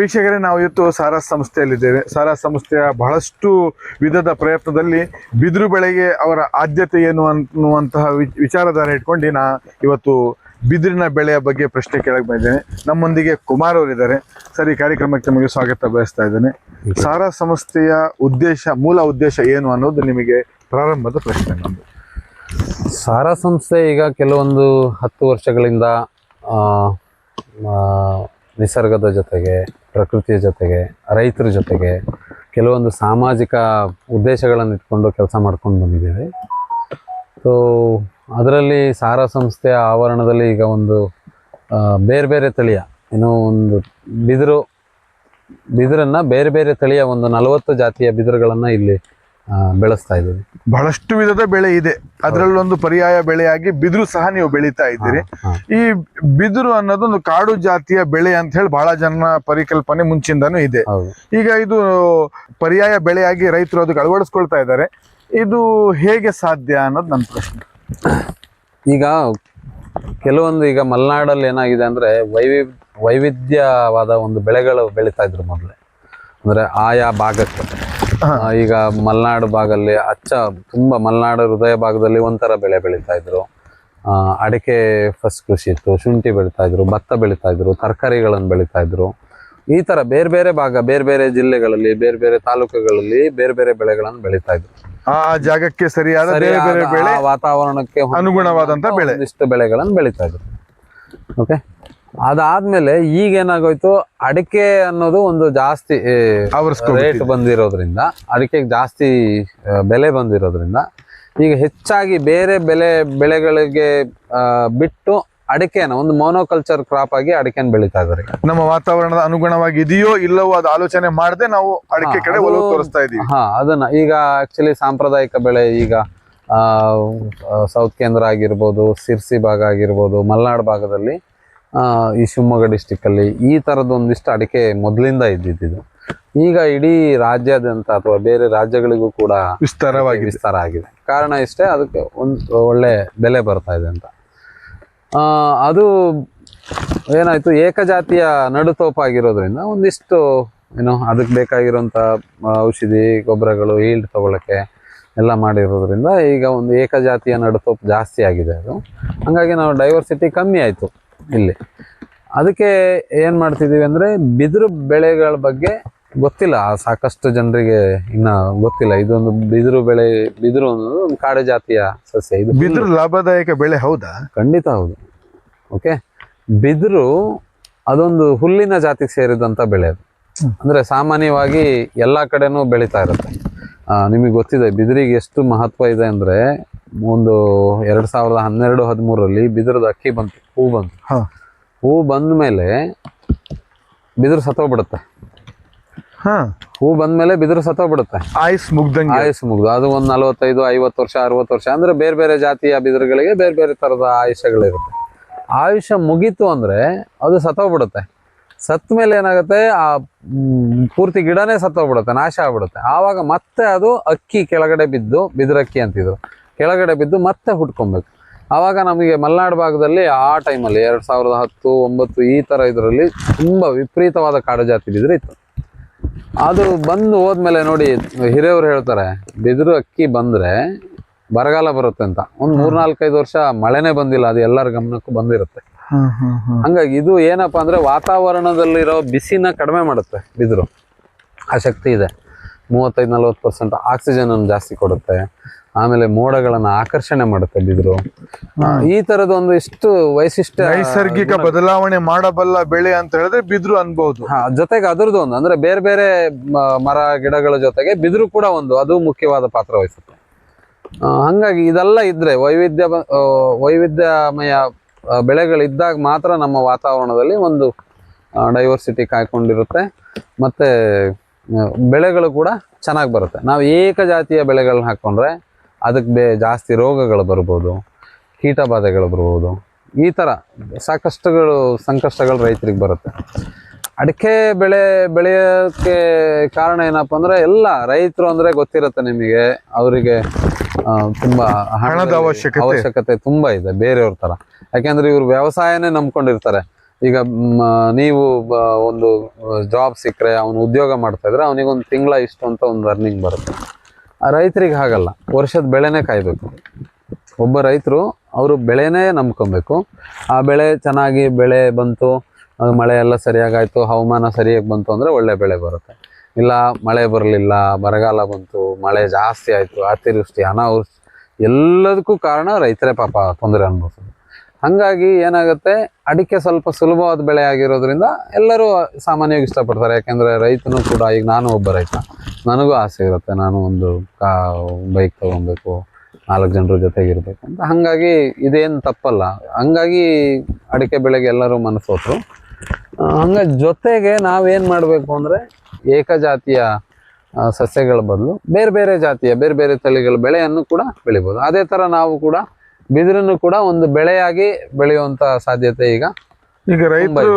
ವೀಕ್ಷಕರೇ ನಾವು ಇವತ್ತು ಸಾರಾ ಸಂಸ್ಥೆಯಲ್ಲಿದ್ದೇವೆ. ಸಾರಾ ಸಂಸ್ಥೆಯ ಬಹಳಷ್ಟು ವಿಧದ ಪ್ರಯತ್ನದಲ್ಲಿ ಬಿದಿರು ಬೆಳೆಗೆ ಅವರ ಆದ್ಯತೆ ಏನು ಅನ್ನುವಂತಹ ವಿಚಾರಧಾರೆ ಇಟ್ಕೊಂಡು ನಾ ಇವತ್ತು ಬಿದಿರಿನ ಬೆಳೆಯ ಬಗ್ಗೆ ಪ್ರಶ್ನೆ ಕೇಳಕ್ಕೆ ಬಂದಿದ್ದೇನೆ. ನಮ್ಮೊಂದಿಗೆ ಕುಮಾರ್ ಅವರಿದ್ದಾರೆ. ಸರ್, ಈ ಕಾರ್ಯಕ್ರಮಕ್ಕೆ ನಿಮಗೆ ಸ್ವಾಗತ ಬಯಸ್ತಾ ಇದ್ದೇನೆ. ಸಾರಾ ಸಂಸ್ಥೆಯ ಉದ್ದೇಶ, ಮೂಲ ಉದ್ದೇಶ ಏನು ಅನ್ನೋದು ನಿಮಗೆ ಪ್ರಾರಂಭದ ಪ್ರಶ್ನೆ ನಮ್ಮದು ಸಾರಾ ಸಂಸ್ಥೆ ಈಗ ಕೆಲವೊಂದು ಹತ್ತು ವರ್ಷಗಳಿಂದ ನಿಸರ್ಗದ ಜೊತೆಗೆ, ಪ್ರಕೃತಿಯ ಜೊತೆಗೆ, ರೈತರ ಜೊತೆಗೆ ಕೆಲವೊಂದು ಸಾಮಾಜಿಕ ಉದ್ದೇಶಗಳನ್ನು ಇಟ್ಕೊಂಡು ಕೆಲಸ ಮಾಡ್ಕೊಂಡು ಬಂದಿದ್ದೇವೆ. ಸೊ ಅದರಲ್ಲಿ ಸಾರಾ ಸಂಸ್ಥೆಯ ಆವರಣದಲ್ಲಿ ಈಗ ಒಂದು ಬೇರೆ ಬೇರೆ ತಳಿಯ, ಏನೋ ಒಂದು ಬಿದಿರು, ಬಿದಿರನ್ನು ಬೇರೆ ಬೇರೆ ತಳಿಯ ಒಂದು ನಲವತ್ತು ಜಾತಿಯ ಬಿದಿರುಗಳನ್ನು ಇಲ್ಲಿ ಬೆಳೆಸ್ತಾ ಇದ್ದೀವಿ. ಬಹಳಷ್ಟು ವಿಧದ ಬೆಳೆ ಇದೆ. ಅದರಲ್ಲೊಂದು ಪರ್ಯಾಯ ಬೆಳೆಯಾಗಿ ಬಿದಿರು ಸಹ ನೀವು ಬೆಳೀತಾ ಇದ್ದೀರಿ. ಈ ಬಿದಿರು ಅನ್ನೋದೊಂದು ಕಾಡು ಜಾತಿಯ ಬೆಳೆ ಅಂತ ಹೇಳಿ ಬಹಳ ಜನ ಪರಿಕಲ್ಪನೆ ಮುಂಚಿಂದನೂ ಇದೆ. ಈಗ ಇದು ಪರ್ಯಾಯ ಬೆಳೆಯಾಗಿ ರೈತರು ಅದಕ್ಕೆ ಅಳವಡಿಸ್ಕೊಳ್ತಾ ಇದ್ದಾರೆ. ಇದು ಹೇಗೆ ಸಾಧ್ಯ ಅನ್ನೋದು ನನ್ನ ಪ್ರಶ್ನೆ. ಈಗ ಕೆಲವೊಂದು ಈಗ ಮಲೆನಾಡಲ್ಲಿ ಏನಾಗಿದೆ ಅಂದ್ರೆ ವೈವಿ ವೈವಿಧ್ಯವಾದ ಒಂದು ಬೆಳೆಗಳು ಬೆಳೀತಾ ಇದ್ರು ಮೊದಲೇ. ಅಂದ್ರೆ ಆಯಾ ಭಾಗಕ್ಕೆ. ಈಗ ಮಲೆನಾಡು ಭಾಗದಲ್ಲಿ ಅಚ್ಚ ತುಂಬಾ ಮಲೆನಾಡು ಹೃದಯ ಭಾಗದಲ್ಲಿ ಒಂಥರ ಬೆಳೆ ಬೆಳೀತಾ ಇದ್ರು. ಅಡಿಕೆ ಫಸ್ಟ್ ಕೃಷಿ ಇತ್ತು ಶುಂಠಿ ಬೆಳೀತಾ ಇದ್ರು ಭತ್ತ ಬೆಳೀತಾ ಇದ್ರು ತರಕಾರಿಗಳನ್ನು ಬೆಳೀತಾ ಇದ್ರು. ಈ ತರ ಬೇರೆ ಬೇರೆ ಭಾಗ ಬೇರೆ ಬೇರೆ ಜಿಲ್ಲೆಗಳಲ್ಲಿ ಬೇರೆ ಬೇರೆ ತಾಲೂಕುಗಳಲ್ಲಿ ಬೇರೆ ಬೇರೆ ಬೆಳೆಗಳನ್ನು ಬೆಳೀತಾ ಇದ್ರು. ಆ ಜಾಗಕ್ಕೆ ಸರಿಯಾದ ಬೇರೆ ಬೇರೆ ಬೆಳೆ ವಾತಾವರಣಕ್ಕೆ ಅನುಗುಣವಾದಂತ ಬೆಳೆ. ಇಷ್ಟು ಬೆಳೆಗಳನ್ನು ಬೆಳೀತಾ ಇದ್ರು. ಓಕೆ ಅದಾದ್ಮೇಲೆ ಈಗ ಏನಾಗೋಯ್ತು ಅಡಿಕೆ ಅನ್ನೋದು ಒಂದು ಜಾಸ್ತಿ. ರೇಟ್ ಬಂದಿರೋದ್ರಿಂದ ಅಡಿಕೆಗೆ ಜಾಸ್ತಿ ಬೆಲೆ ಬಂದಿರೋದ್ರಿಂದ ಈಗ ಹೆಚ್ಚಾಗಿ ಬೇರೆ ಬೆಲೆ ಬೆಳೆಗಳಿಗೆ ಬಿಟ್ಟು ಅಡಿಕೆನ ಒಂದು ಮೋನೋಕಲ್ಚರ್ ಕ್ರಾಪ್ ಆಗಿ ಅಡಿಕೆನ ಬೆಳೀತಾ ಇದಾರೆ ನಮ್ಮ ವಾತಾವರಣದ ಅನುಗುಣವಾಗಿ ಇದೆಯೋ ಇಲ್ಲವೋ ಅದು ಆಲೋಚನೆ ಮಾಡದೆ ನಾವು ಅಡಿಕೆ ಕಡೆ ಒಲವು ತೋರಿಸ್ತಾ ಇದೀವಿ ಹಾ ಅದನ್ನ ಈಗ ಆಕ್ಚುಲಿ ಸಾಂಪ್ರದಾಯಿಕ ಬೆಳೆ ಈಗ ಸೌತ್ ಕೇಂದ್ರ ಆಗಿರ್ಬೋದು ಸಿರ್ಸಿ ಭಾಗ ಆಗಿರ್ಬೋದು ಮಲ್ನಾಡ್ ಭಾಗದಲ್ಲಿ ಈ ಶಿವಮೊಗ್ಗ ಡಿಸ್ಟಿಕ್ಕಲ್ಲಿ ಈ ತರದ ಒಂದಿಷ್ಟು ಅಡಿಕೆ ಮೊದಲಿಂದ ಇದ್ದಿದ್ದು ಈಗ ಇಡೀ ರಾಜ್ಯಾದ್ಯಂತ ಅಥವಾ ಬೇರೆ ರಾಜ್ಯಗಳಿಗೂ ಕೂಡ ವಿಸ್ತಾರವಾಗಿ ವಿಸ್ತಾರ ಆಗಿದೆ. ಕಾರಣ ಇಷ್ಟೇ ಅದಕ್ಕೆ ಒಂದು ಒಳ್ಳೆ ಬೆಲೆ ಬರ್ತಾ ಇದೆ ಅಂತ. ಅದು ಏನಾಯಿತು ಏಕಜಾತಿಯ ನಡುತೋಪಾಗಿರೋದ್ರಿಂದ ಒಂದಿಷ್ಟು ಏನು ಅದಕ್ಕೆ ಬೇಕಾಗಿರುವಂಥ ಔಷಧಿ ಗೊಬ್ಬರಗಳು ಈಲ್ಡ್ ತಗೊಳಕ್ಕೆ ಎಲ್ಲ ಮಾಡಿರೋದ್ರಿಂದ ಈಗ ಒಂದು ಏಕಜಾತಿಯ ನಡುತೋಪು ಜಾಸ್ತಿ ಆಗಿದೆ ಅದು. ಹಂಗಾಗಿ ನಾವು ಡೈವರ್ಸಿಟಿ ಕಮ್ಮಿ ಆಯಿತು. ಇಲ್ಲಿ. ಅದಕ್ಕೆ ಏನು ಮಾಡ್ತಿದ್ದೀವಿ ಅಂದರೆ ಬಿದಿರು ಬೆಳೆಗಳ ಬಗ್ಗೆ ಗೊತ್ತಿಲ್ಲ. ಸಾಕಷ್ಟು ಜನರಿಗೆ ಇನ್ನ ಗೊತ್ತಿಲ್ಲ. ಇದೊಂದು ಬಿದಿರು ಬೆಳೆ ಬಿದಿರು ಅನ್ನೋದು ಒಂದು ಕಾಡು ಜಾತಿಯ ಸಸ್ಯ. ಇದು ಬಿದಿರು ಲಾಭದಾಯಕ ಬೆಳೆ ಹೌದಾ? ಖಂಡಿತ ಹೌದು. ಓಕೆ? ಬಿದಿರು ಅದೊಂದು ಹುಲ್ಲಿನ ಜಾತಿಗೆ ಸೇರಿದಂಥ ಬೆಳೆ ಅದು. ಅಂದರೆ ಸಾಮಾನ್ಯವಾಗಿ ಎಲ್ಲ ಕಡೆನೂ ಬೆಳೀತಾ ಇರುತ್ತೆ. ನಿಮಗೆ ಗೊತ್ತಿದೆ ಬಿದಿರಿಗೆ ಎಷ್ಟು ಮಹತ್ವ ಇದೆ ಅಂದ್ರೆ ಒಂದು ಎರಡು ಸಾವಿರದ ಹನ್ನೆರಡು ಹದಿಮೂರರಲ್ಲಿ ಬಿದಿರದ ಅಕ್ಕಿ ಬಂತು ಹೂ ಬಂತು. ಹಾ. ಬಂದ ಮೇಲೆ ಬಿದಿರು ಸತ್ತೋಗ್ಬಿಡುತ್ತೆ. ಹಾ. ಹೂ ಬಂದ್ಮೇಲೆ ಬಿದಿರು ಸತ್ತೋಗ್ಬಿಡುತ್ತೆ. ಆಯುಸ್ ಮುಗ್ದಂಗೆ. ಆಯುಸ್ ಮುಗ್ದು ಅದು ಒಂದು ನಲವತ್ತೈದು ಐವತ್ತು ವರ್ಷ ಅರವತ್ತು ವರ್ಷ ಅಂದ್ರೆ ಬೇರೆ ಬೇರೆ ಜಾತಿಯ ಬಿದಿರುಗಳಿಗೆ ಬೇರೆ ಬೇರೆ ತರದ ಆಯುಷಗಳಿರುತ್ತೆ ಆಯುಷ್ಯ ಮುಗೀತು ಅಂದ್ರೆ ಅದು ಸತ್ತೋಗ್ಬಿಡುತ್ತೆ. ಸತ್ತ ಮೇಲೆ ಏನಾಗುತ್ತೆ? ಆ ಪೂರ್ತಿ ಗಿಡನೇ ಸತ್ತೋಗ್ಬಿಡುತ್ತೆ ನಾಶ ಆಗ್ಬಿಡುತ್ತೆ. ಆವಾಗ ಮತ್ತೆ ಅದು ಅಕ್ಕಿ ಕೆಳಗಡೆ ಬಿದ್ದು ಬಿದಿರಕ್ಕಿ ಅಂತಿದ್ರು. ಕೆಳಗಡೆ ಬಿದ್ದು ಮತ್ತೆ ಹುಟ್ಕೊಬೇಕು. ಆವಾಗ ನಮಗೆ ಮಲೆನಾಡು ಭಾಗದಲ್ಲಿ ಆ ಟೈಮಲ್ಲಿ ಎರಡ್ ಸಾವಿರದ ಹತ್ತು ಒಂಬತ್ತು ಈ ತರ ಇದರಲ್ಲಿ ತುಂಬಾ ವಿಪರೀತವಾದ ಕಾಡು ಜಾತಿ ಬಿದಿರು ಇತ್ತು. ಅದು ಬಂದು ಹೋದ್ಮೇಲೆ ನೋಡಿ ಹಿರಿಯವರು ಹೇಳ್ತಾರೆ ಬಿದಿರು ಅಕ್ಕಿ ಬಂದ್ರೆ ಬರಗಾಲ ಬರುತ್ತೆ ಅಂತ. ಒಂದ್ ಮೂರ್ನಾಲ್ಕೈದು ವರ್ಷ ಮಳೆನೇ ಬಂದಿಲ್ಲ ಅದು ಎಲ್ಲರ ಗಮನಕ್ಕೂ ಬಂದಿರುತ್ತೆ. ಹಂಗಾಗಿ ಇದು ಏನಪ್ಪಾ ಅಂದ್ರೆ ವಾತಾವರಣದಲ್ಲಿರೋ ಬಿಸಿನ ಕಡಿಮೆ ಮಾಡುತ್ತೆ ಬಿದಿರು. ಆ ಶಕ್ತಿ ಇದೆ. ಮೂವತ್ತೈದು ನಲ್ವತ್ತು ಪರ್ಸೆಂಟ್ ಆಕ್ಸಿಜನ್ ಅನ್ನು ಜಾಸ್ತಿ ಕೊಡುತ್ತೆ. ಆಮೇಲೆ ಮೋಡಗಳನ್ನ ಆಕರ್ಷಣೆ ಮಾಡುತ್ತೆ ಬಿದಿರು ಈ ತರದ ಒಂದು ಇಷ್ಟು ವೈಶಿಷ್ಟ್ಯ ನೈಸರ್ಗಿಕ ಬದಲಾವಣೆ ಮಾಡಬಲ್ಲ ಬೆಳೆ ಅಂತ ಹೇಳಿದ್ರೆ ಬಿದಿರು ಅನ್ಬಹುದು ಜೊತೆಗೆ ಅದರದ್ದು ಒಂದು ಅಂದ್ರೆ ಬೇರೆ ಬೇರೆ ಮರ ಗಿಡಗಳ ಜೊತೆಗೆ ಬಿದ್ರು ಕೂಡ ಒಂದು ಅದು ಮುಖ್ಯವಾದ ಪಾತ್ರ ವಹಿಸುತ್ತೆ. ಹಂಗಾಗಿ ಇದೆಲ್ಲ ಇದ್ರೆ ವೈವಿಧ್ಯ ವೈವಿಧ್ಯಮಯ ಬೆಳೆಗಳಿದ್ದಾಗ ಮಾತ್ರ ನಮ್ಮ ವಾತಾವರಣದಲ್ಲಿ ಒಂದು ಡೈವರ್ಸಿಟಿ ಕಾಯ್ಕೊಂಡಿರುತ್ತೆ. ಮತ್ತೆ ಬೆಳೆಗಳು ಕೂಡ ಚೆನ್ನಾಗಿ ಬರುತ್ತೆ. ನಾವು ಏಕಜಾತಿಯ ಬೆಳೆಗಳನ್ನ ಹಾಕೊಂಡ್ರೆ ಅದಕ್ಕೆ ಬೇ ಜಾಸ್ತಿ ರೋಗಗಳು ಬರ್ಬೋದು ಕೀಟಬಾಧೆಗಳು ಬರ್ಬೋದು. ಈ ಥರ ಸಾಕಷ್ಟುಗಳು ಸಂಕಷ್ಟಗಳು ರೈತರಿಗೆ ಬರುತ್ತೆ. ಅಡಿಕೆ ಬೆಳೆ ಬೆಳೆಯೋಕ್ಕೆ ಕಾರಣ ಏನಪ್ಪ ಅಂದರೆ ಎಲ್ಲ ರೈತರು ಅಂದ್ರೆ ಗೊತ್ತಿರುತ್ತೆ ನಿಮಗೆ ಅವರಿಗೆ ತುಂಬಾ ಹಣದ ಅವಶ್ಯಕತೆ. ಅವಶ್ಯಕತೆ ತುಂಬಾ ಇದೆ ಬೇರೆಯವ್ರ ತರ. ಯಾಕೆಂದ್ರೆ ಇವರು ವ್ಯವಸಾಯನೇ ನಂಬ್ಕೊಂಡಿರ್ತಾರೆ. ಈಗ ನೀವು ಒಂದು ಜಾಬ್ ಸಿಕ್ಕರೆ ಅವನು ಉದ್ಯೋಗ ಮಾಡ್ತಾ ಇದ್ರೆ ಅವನಿಗೆ ಒಂದು ತಿಂಗಳ ಇಷ್ಟು ಅಂತ ಒಂದು ಅರ್ನಿಂಗ್ ಬರುತ್ತೆ. ರೈತರಿಗೆ ಹಾಗಲ್ಲ. ವರ್ಷದ ಬೆಳೆನೇ ಕಾಯಬೇಕು. ಒಬ್ಬ ರೈತರು ಅವರು ಬೆಳೆನೇ ನಂಬ್ಕೊಬೇಕು. ಆ ಬೆಳೆ ಚೆನ್ನಾಗಿ ಬೆಳೆ ಬಂತು ಮಳೆ ಎಲ್ಲ ಸರಿಯಾಗಾಯಿತು, ಹವಾಮಾನ ಸರಿಯಾಗಿ ಬಂತು ಅಂದರೆ ಒಳ್ಳೆ ಬೆಳೆ ಬರುತ್ತೆ. ಇಲ್ಲ, ಮಳೆ ಬರಲಿಲ್ಲ, ಬರಗಾಲ ಬಂತು, ಮಳೆ ಜಾಸ್ತಿ ಆಯಿತು, ಅತಿವೃಷ್ಟಿ, ಅನಾವೃಷ್ಟಿ, ಎಲ್ಲದಕ್ಕೂ ಕಾರಣ ರೈತರೇ ಪಾಪ ತೊಂದರೆ ಅನುಭವಿಸೋದು. ಹಾಗಾಗಿ ಏನಾಗುತ್ತೆ? ಅಡಿಕೆ ಸ್ವಲ್ಪ ಸುಲಭವಾದ ಬೆಳೆ ಆಗಿರೋದ್ರಿಂದ ಎಲ್ಲರೂ ಸಾಮಾನ್ಯವಾಗಿ ಇಷ್ಟಪಡ್ತಾರೆ. ಯಾಕೆಂದರೆ ರೈತನು ಕೂಡ ಈಗ ನಾನು ಒಬ್ಬ ರೈತ. ನನಗೂ ಆಸೆ ಇರುತ್ತೆ. ನಾನು ಒಂದು ಕಾ, ಬೈಕ್ ತೊಗೊಬೇಕು, ನಾಲ್ಕು ಜನರ ಜೊತೆಗಿರ್ಬೇಕು ಅಂತ. ಹಾಗಾಗಿ ಇದೇನು ತಪ್ಪಲ್ಲ. ಹಂಗಾಗಿ ಅಡಿಕೆ ಬೆಳೆಗೆ ಎಲ್ಲರೂ ಮನಸ್ಸೋತ್ರು ಹಂಗ ಜೊತೆಗೆ ನಾವೇನು ಮಾಡಬೇಕು ಅಂದರೆ ಏಕಜಾತಿಯ ಸಸ್ಯಗಳ ಬದಲು ಬೇರೆ ಬೇರೆ ಜಾತಿಯ, ಬೇರೆ ಬೇರೆ ತಳಿಗಳ ಬೆಳೆಯನ್ನು ಕೂಡ ಬೆಳಿಬೋದು. ಅದೇ ಥರ ನಾವು ಕೂಡ ಬಿದಿರನ್ನು ಕೂಡ ಒಂದು ಬೆಳೆಯಾಗಿ ಬೆಳೆಯುವಂತ ಸಾಧ್ಯತೆ ಈಗ ಈಗ ರೈತರು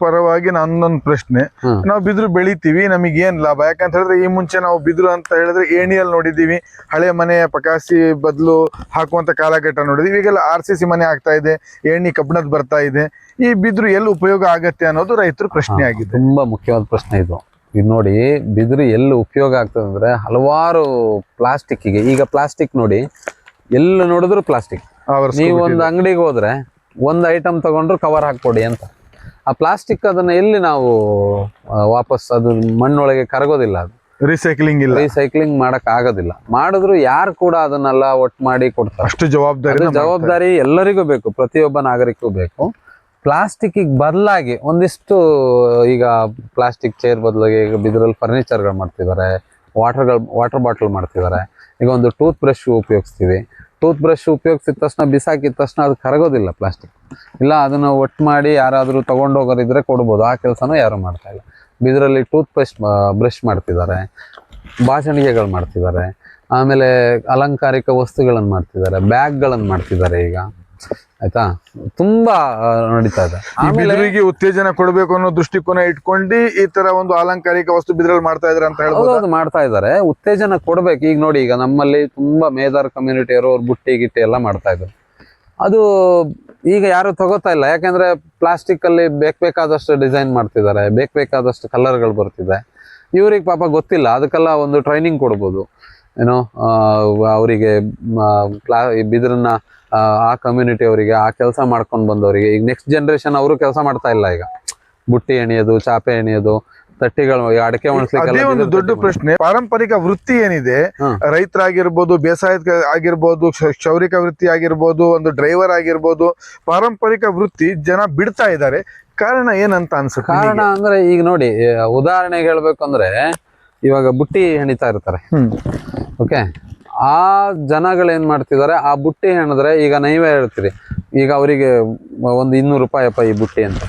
ಪರವಾಗಿ ನನ್ನೊಂದು ಪ್ರಶ್ನೆ. ನಾವು ಬಿದಿರು ಬೆಳಿತೀವಿ ನಮಗೆ ಏನ್ ಲಾಭ? ಯಾಕಂತ ಹೇಳಿದ್ರೆ ಈ ಮುಂಚೆ ನಾವು ಬಿದಿರು ಅಂತ ಹೇಳಿದ್ರೆ ಏಣಿಯಲ್ಲಿ ನೋಡಿದೀವಿ ಹಳೆ ಮನೆಯ ಪಕಾಸಿ ಬದಲು ಹಾಕುವಂತ ಕಾಲಘಟ್ಟ ನೋಡಿದೀವಿ ಈಗೆಲ್ಲ ಆರ್ ಸಿ ಸಿ ಮನೆ ಆಗ್ತಾ ಇದೆ ಏಣಿ ಕಬ್ಬಣದ್ ಬರ್ತಾ ಇದೆ ಈ ಬಿದಿರು ಎಲ್ಲಿ ಉಪಯೋಗ ಆಗತ್ತೆ ಅನ್ನೋದು ರೈತರು ಪ್ರಶ್ನೆ ಆಗಿದೆ ತುಂಬಾ ಮುಖ್ಯವಾದ ಪ್ರಶ್ನೆ ಇದು. ಇದು ನೋಡಿ ಬಿದಿರು ಎಲ್ಲಿ ಉಪಯೋಗ ಆಗ್ತದೆ ಅಂದ್ರೆ ಹಲವಾರು ಪ್ಲಾಸ್ಟಿಕ್ಕಿಗೆ ಈಗ ಪ್ಲಾಸ್ಟಿಕ್ ನೋಡಿ ಎಲ್ಲ ನೋಡಿದ್ರು ಪ್ಲಾಸ್ಟಿಕ್. ನೀವು ಒಂದು ಅಂಗಡಿಗೆ ಹೋದ್ರೆ ಒಂದು ಐಟಮ್ ತಗೊಂಡ್ರು ಕವರ್ ಹಾಕ್ಕೊಡಿ ಅಂತ. ಆ ಪ್ಲಾಸ್ಟಿಕ್ ಅದನ್ನ ಎಲ್ಲಿ ನಾವು ವಾಪಸ್ ಅದು ಮಣ್ಣೊಳಗೆ ಕರಗೋದಿಲ್ಲ ಅದು. ರೀಸೈಕ್ಲಿಂಗ್ ಇಲ್ಲ. ರೀಸೈಕ್ಲಿಂಗ್ ಮಾಡಕ್ ಆಗೋದಿಲ್ಲ. ಮಾಡಿದ್ರು ಯಾರು ಕೂಡ ಅದನ್ನೆಲ್ಲ ಒಟ್ಟು ಮಾಡಿ ಕೊಡ್ತಾರೆ. ಅಷ್ಟು ಜವಾಬ್ದಾರಿ ಜವಾಬ್ದಾರಿ ಎಲ್ಲರಿಗೂ ಬೇಕು ಪ್ರತಿಯೊಬ್ಬ ನಾಗರಿಕಗೂ ಬೇಕು. ಪ್ಲಾಸ್ಟಿಕ್ಕಿಗೆ ಬದಲಾಗಿ ಒಂದಿಷ್ಟು ಈಗ ಪ್ಲಾಸ್ಟಿಕ್ ಚೇರ್ ಬದಲಾಗಿ ಈಗ ಬಿದಿರಲ್ಲಿ ಫರ್ನಿಚರ್ಗಳು ಮಾಡ್ತಿದ್ದಾರೆ ವಾಟರ್ಗಳು ವಾಟರ್ ಬಾಟಲ್ ಮಾಡ್ತಿದ್ದಾರೆ. ಈಗ ಒಂದು ಟೂತ್ ಬ್ರಷ್ ಉಪಯೋಗಿಸ್ತೀವಿ. ಟೂತ್ ಬ್ರಷ್ ಉಪಯೋಗಿಸಿದ ತಕ್ಷಣ ಬಿಸಾಕಿದ ತಕ್ಷಣ ಅದು ಕರಗೋದಿಲ್ಲ ಪ್ಲಾಸ್ಟಿಕ್ ಇಲ್ಲ, ಅದನ್ನು ಒಟ್ಟು ಮಾಡಿ ಯಾರಾದರೂ ತೊಗೊಂಡೋಗೋರಿದ್ರೆ ಕೊಡ್ಬೋದು. ಆ ಕೆಲಸನೂ ಯಾರು ಮಾಡ್ತಾ ಇಲ್ಲ. ಬಿದಿರಲ್ಲಿ ಟೂತ್ ಪೇಸ್ಟ್ ಬ್ರಷ್ ಮಾಡ್ತಿದ್ದಾರೆ. ಬಾಚಣಿಗೆಗಳು ಮಾಡ್ತಿದ್ದಾರೆ. ಆಮೇಲೆ ಅಲಂಕಾರಿಕ ವಸ್ತುಗಳನ್ನು ಮಾಡ್ತಿದ್ದಾರೆ. ಬ್ಯಾಗ್ಗಳನ್ನು ಮಾಡ್ತಿದ್ದಾರೆ ಈಗ. ಆಯ್ತಾ? ತುಂಬಾ ನಡೀತಾ ಇದೆ. ಆಮೇಲೆ ಬಿದಿರಿಗೆ ಉತ್ತೇಜನ ಕೊಡಬೇಕು ಅನ್ನೋ ದೃಷ್ಟಿಕೋನ ಇಟ್ಕೊಂಡು ಈ ತರ ಒಂದು ಅಲಂಕಾರಿಕ ವಸ್ತು ಬಿದಿರಲ್ಲಿ ಮಾಡ್ತಾ ಇದಾರೆ ಅಂತ ಹೇಳ್ಬೋದು? ಹೌದೌದು ಮಾಡ್ತಾ ಇದ್ದಾರೆ ಉತ್ತೇಜನ ಕೊಡ್ಬೇಕು. ಈಗ ನೋಡಿ ಈಗ ನಮ್ಮಲ್ಲಿ ತುಂಬಾ ಮೇದಾರ್ ಕಮ್ಯುನಿಟಿ ಅವ್ರು ಬುಟ್ಟಿ ಗಿಟ್ಟಿ ಎಲ್ಲ ಮಾಡ್ತಾ ಇದ್ದಾರೆ. ಅದು ಈಗ ಯಾರು ತಗೋತಾ ಇಲ್ಲ. ಯಾಕಂದ್ರೆ ಪ್ಲಾಸ್ಟಿಕ್ ಅಲ್ಲಿ ಬೇಕ್ ಬೇಕಾದಷ್ಟು ಡಿಸೈನ್ ಮಾಡ್ತಿದ್ದಾರೆ. ಬೇಕ್ ಬೇಕಾದಷ್ಟು ಕಲರ್ಗಳು ಬರ್ತಿದೆ. ಇವ್ರಿಗೆ ಪಾಪ ಗೊತ್ತಿಲ್ಲ. ಅದಕ್ಕೆಲ್ಲ ಒಂದು ಟ್ರೈನಿಂಗ್ ಕೊಡ್ಬೋದು. ಏನೋ ಅವರಿಗೆ ಕ್ಲಾ ಬಿದಿರನ್ನ ಆ, ಕಮ್ಯುನಿಟಿ ಅವರಿಗೆ ಆ ಕೆಲಸ ಮಾಡ್ಕೊಂಡು ಬಂದವರಿಗೆ ಈಗ ನೆಕ್ಸ್ಟ್ ಜನ್ರೇಷನ್ ಅವರು ಕೆಲಸ ಮಾಡ್ತಾ ಇಲ್ಲ ಈಗ. ಬುಟ್ಟಿ ಎಣಿಯೋದು ಚಾಪೆ ಎಣಿಯೋದು ತಟ್ಟಿಗಳು ಅಡಕೆ ಅದೇ ಒಂದು ದೊಡ್ಡ ಪ್ರಶ್ನೆ ಪಾರಂಪರಿಕ ವೃತ್ತಿ ಏನಿದೆ. ರೈತರಾಗಿರ್ಬೋದು ಬೇಸಾಯ ಆಗಿರ್ಬೋದು ಕ್ಷ- ಕ್ಷೌರಿಕ ವೃತ್ತಿ ಆಗಿರ್ಬೋದು ಒಂದು ಡ್ರೈವರ್ ಆಗಿರ್ಬೋದು ಪಾರಂಪರಿಕ ವೃತ್ತಿ ಜನ ಬಿಡ್ತಾ ಇದ್ದಾರೆ. ಕಾರಣ ಏನಂತ ಅನ್ಸುತ್ತೆ ಕಾರಣ ಅಂದ್ರೆ ಈಗ ನೋಡಿ ಉದಾಹರಣೆಗೆ ಹೇಳ್ಬೇಕು ಅಂದ್ರೆ ಇವಾಗ ಬುಟ್ಟಿ ಹೆಣಿತಾ ಇರ್ತಾರೆ. ಓಕೆ ಆ ಜನಗಳು ಏನು ಮಾಡ್ತಿದ್ದಾರೆ? ಆ ಬುಟ್ಟಿ ಹೇಳಿದ್ರೆ ಈಗ ನೀವೇ ಹೇಳ್ತೀರಿ. ಈಗ ಅವರಿಗೆ ಒಂದು ಇನ್ನೂರು ರೂಪಾಯಿ ಅಪ್ಪ ಈ ಬುಟ್ಟಿ ಅಂತ.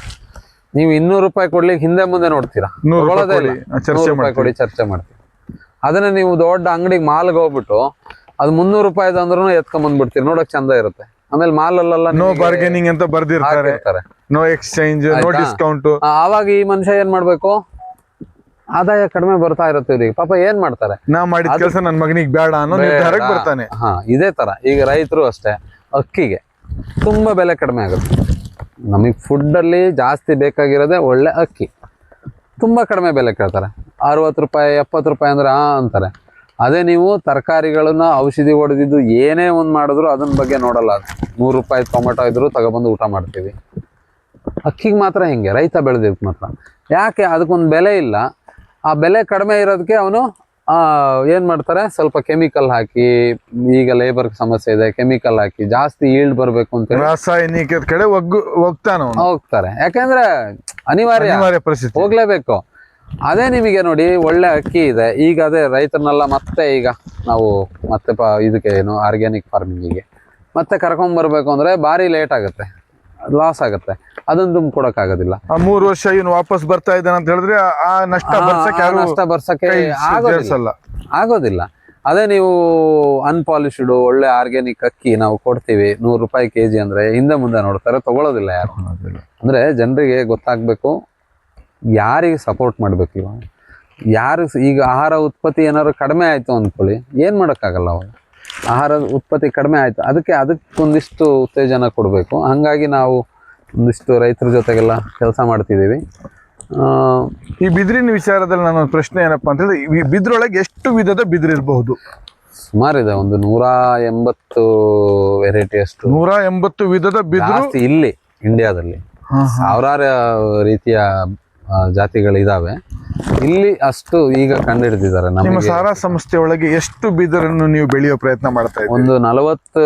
ನೀವು ಇನ್ನೂರು ರೂಪಾಯಿ ಕೊಡ್ಲಿಕ್ಕೆ ಹಿಂದೆ ಮುಂದೆ ನೋಡ್ತೀರಾ? ರೂಪಾಯಿ ಕೊಡಿ, ಚರ್ಚೆ ಮಾಡ್ತೀರಿ ಮಾಡ್ತೀವಿ. ಅದನ್ನ ನೀವು ದೊಡ್ಡ ಅಂಗಡಿಗೆ ಮಾಲ್ಗೆ ಹೋಗ್ಬಿಟ್ಟು ಅದು ಮುನ್ನೂರು ರೂಪಾಯಿದು ಅಂದ್ರೂ ಎತ್ಕೊಂಡ್ ಬಂದ್ಬಿಡ್ತೀರಿ. ನೋಡಕ್ ಚಂದ ಇರುತ್ತೆ. ಆಮೇಲೆ ಮಾಲಲ್ಲ ನೋ ಬಾರ್ಗೇನಿಂಗ್ ಅಂತ ಬರ್ದಿರ್ತಾರೆ. ನೋ ಎಕ್ಸ್ಚೇಂಜ್ ನೋ ಡಿಸ್ಕೌಂಟ್ ಆವಾಗ ಈ ಮನುಷ್ಯ ಏನ್ ಮಾಡ್ಬೇಕು? ಆದಾಯ ಕಡಿಮೆ ಬರ್ತಾ ಇರುತ್ತೆ ಇವ್ರಿಗೆ ಪಾಪ ಏನ್ ಮಾಡ್ತಾರೆ? ನಾ ಮಾಡಿದ ಕೆಲಸ ನನ್ನ ಮಗನಿಗೆ ಬೇಡ ಅನ್ನೋ ನಿರ್ಧಾರಕ್ಕೆ. ಬರ್ತಾನೆ. ಹಾ ಇದೇ ತರ. ಈಗ ರೈತರು ಅಷ್ಟೇ ಅಕ್ಕಿಗೆ ತುಂಬಾ ಬೆಲೆ ಕಡಿಮೆ ಆಗುತ್ತೆ. ನಮಗೆ ಫುಡ್ ಅಲ್ಲಿ ಜಾಸ್ತಿ ಬೇಕಾಗಿರೋದೇ ಒಳ್ಳೆ ಅಕ್ಕಿ. ತುಂಬಾ ಕಡಿಮೆ ಬೆಲೆ ಕೇಳ್ತಾರೆ. ಅರವತ್ತು ರೂಪಾಯಿ ಎಪ್ಪತ್ತು ರೂಪಾಯಿ ಅಂದ್ರೆ ಆ ಅಂತಾರೆ. ಅದೇ ನೀವು ತರಕಾರಿಗಳನ್ನ ಔಷಧಿ ಹೊಡೆದಿದ್ದು ಏನೇ ಒಂದು ಮಾಡಿದ್ರು ಅದನ್ನ ಬಗ್ಗೆ ನೋಡಲ್ಲ. ನೂರು ರೂಪಾಯಿ ಟೊಮೆಟೊ ಇದ್ರು ತಗೊಬಂದು ಊಟ ಮಾಡ್ತೀವಿ. ಅಕ್ಕಿಗೆ ಮಾತ್ರ ಹಿಂಗೆ? ರೈತ ಬೆಳೆದಿದ್ದಕ್ಕೆ ಮಾತ್ರ. ಯಾಕೆ? ಅದಕ್ಕೊಂದು ಬೆಲೆ ಇಲ್ಲ. ಆ ಬೆಲೆ ಕಡಿಮೆ ಇರೋದಕ್ಕೆ ಅವನು ಏನು ಮಾಡ್ತಾರೆ? ಸ್ವಲ್ಪ ಕೆಮಿಕಲ್ ಹಾಕಿ ಈಗ ಲೇಬರ್ ಸಮಸ್ಯೆ ಇದೆ ಕೆಮಿಕಲ್ ಹಾಕಿ ಜಾಸ್ತಿ ಈಲ್ಡ್ ಬರಬೇಕು ಅಂತ ರಾಸಾಯನಿಕದ ಕಡೆ ಒಗ್ಗು ಹೋಗ್ತಾನ ಹೋಗ್ತಾರೆ. ಯಾಕಂದ್ರೆ ಅನಿವಾರ್ಯ ಅನಿವಾರ್ಯ ಪರಿಸ್ಥಿತಿ. ಹೋಗ್ಲೇಬೇಕು. ಅದೇ ನಿಮಗೆ ನೋಡಿ ಒಳ್ಳೆ ಅಕ್ಕಿ ಇದೆ. ಈಗ ಅದೇ ರೈತರನ್ನೆಲ್ಲ ಮತ್ತೆ ಈಗ ನಾವು ಮತ್ತೆ ಪ ಇದಕ್ಕೆ ಏನು ಆರ್ಗ್ಯಾನಿಕ್ ಫಾರ್ಮಿಂಗಿಗೆ ಮತ್ತೆ ಕರ್ಕೊಂಡ್ ಅಂದರೆ ಅಂದ್ರೆ ಭಾರಿ ಲೇಟ್ ಆಗುತ್ತೆ. ಲಾಸ್ ಆಗುತ್ತೆ. ಅದನ್ನ ತುಂಬ ಕೊಡಕ್ಕಾಗೋದಿಲ್ಲ. ಆ ಮೂರು ವರ್ಷ ಇವನು ವಾಪಸ್ ಬರ್ತಾ ಇದ್ದಾನೆ ಅಂತ ಹೇಳಿದ್ರೆ ಆ- ಆ ನಷ್ಟ ಆ- ಬರ್ಸಕ್ಕೆ ಆ ಯಾರು ನಷ್ಟ ಬರ್ಸಕ್ಕೆ ಕೈ ಆಗೋದಿಲ್ಲ. ಸೇರ್ಸಲ್ಲ. ಆಗೋದಿಲ್ಲ. ಅದೇ ನೀವು ಅನ್ಪಾಲಿಶ್ಡ್ ಒಳ್ಳೆ ಆರ್ಗ್ಯಾನಿಕ್ ಅಕ್ಕಿ ನಾವು ಕೊಡ್ತೀವಿ ನೂರು ರೂಪಾಯಿ ಕೆ ಜಿ ಅಂದ್ರೆ ಹಿಂದೆ ಮುಂದೆ ನೋಡ್ತಾರೆ ತಗೊಳ್ಳೋದಿಲ್ಲ ಯಾರು. ಅಂದ್ರೆ ಜನರಿಗೆ ಗೊತ್ತಾಗ್ಬೇಕು ಯಾರಿಗೆ ಸಪೋರ್ಟ್ ಮಾಡ್ಬೇಕು ಇವಾಗ? ಯಾರು ಸ- ಈಗ ಆಹಾರ ಉತ್ಪತ್ತಿ ಏನಾದ್ರು ಕಡಿಮೆ ಆಯ್ತು ಅಂದ್ಕೊಳ್ಳಿ ಏನ್ ಮಾಡೋಕ್ಕಾಗಲ್ಲ ಅವಾಗ? ಆಹಾರ ಉತ್ಪತ್ತಿ ಕಡಿಮೆ ಆಯಿತು. ಅದಕ್ಕೆ ಅದಕ್ಕೊಂದಿಷ್ಟು ಉತ್ತೇಜನ ಕೊಡಬೇಕು. ಹಂಗಾಗಿ ನಾವು ಒಂದಿಷ್ಟು ರೈತರ ಜೊತೆಗೆಲ್ಲ ಕೆಲಸ ಮಾಡ್ತಿದ್ದೀವಿ. ಈ ಬಿದಿರಿನ ವಿಚಾರದಲ್ಲಿ ಒಂದು ಪ್ರಶ್ನೆ ಏನಪ್ಪಾ ಅಂತಂದರೆ ಹೇಳಿದ್ರೆ ಈ ಬಿದಿರೊಳಗೆ ಎಷ್ಟು ವಿಧದ ಬಿದಿರು ಇರಬಹುದು? ಸುಮಾರಿದೆ ಒಂದು ನೂರ ಎಂಬತ್ತು ವೆರೈಟಿ ಅಷ್ಟು. ನೂರ ಎಂಬತ್ತು ವಿಧದ ಬಿದಿರು? ಇಲ್ಲಿ ಇಂಡಿಯಾದಲ್ಲಿ ಸಾವಿರಾರು ರೀತಿಯ ಜಾತಿಗಳಿದ್ದಾವೆ ಜಾತಿಗಳಿದಾವೆ ಇಲ್ಲಿ ಅಷ್ಟು ಈಗ ಕಂಡು ಹಿಡಿದಿದ್ದಾರೆ ನಮ್ಮ ಸಾರಾ ಸಂಸ್ಥೆ ಒಳಗೆ ಎಷ್ಟು ಬಿದಿರನ್ನು ನೀವು ಬೆಳೆಯೋ ಪ್ರಯತ್ನ ಮಾಡ್ತಾ ಒಂದು ನಲವತ್ತು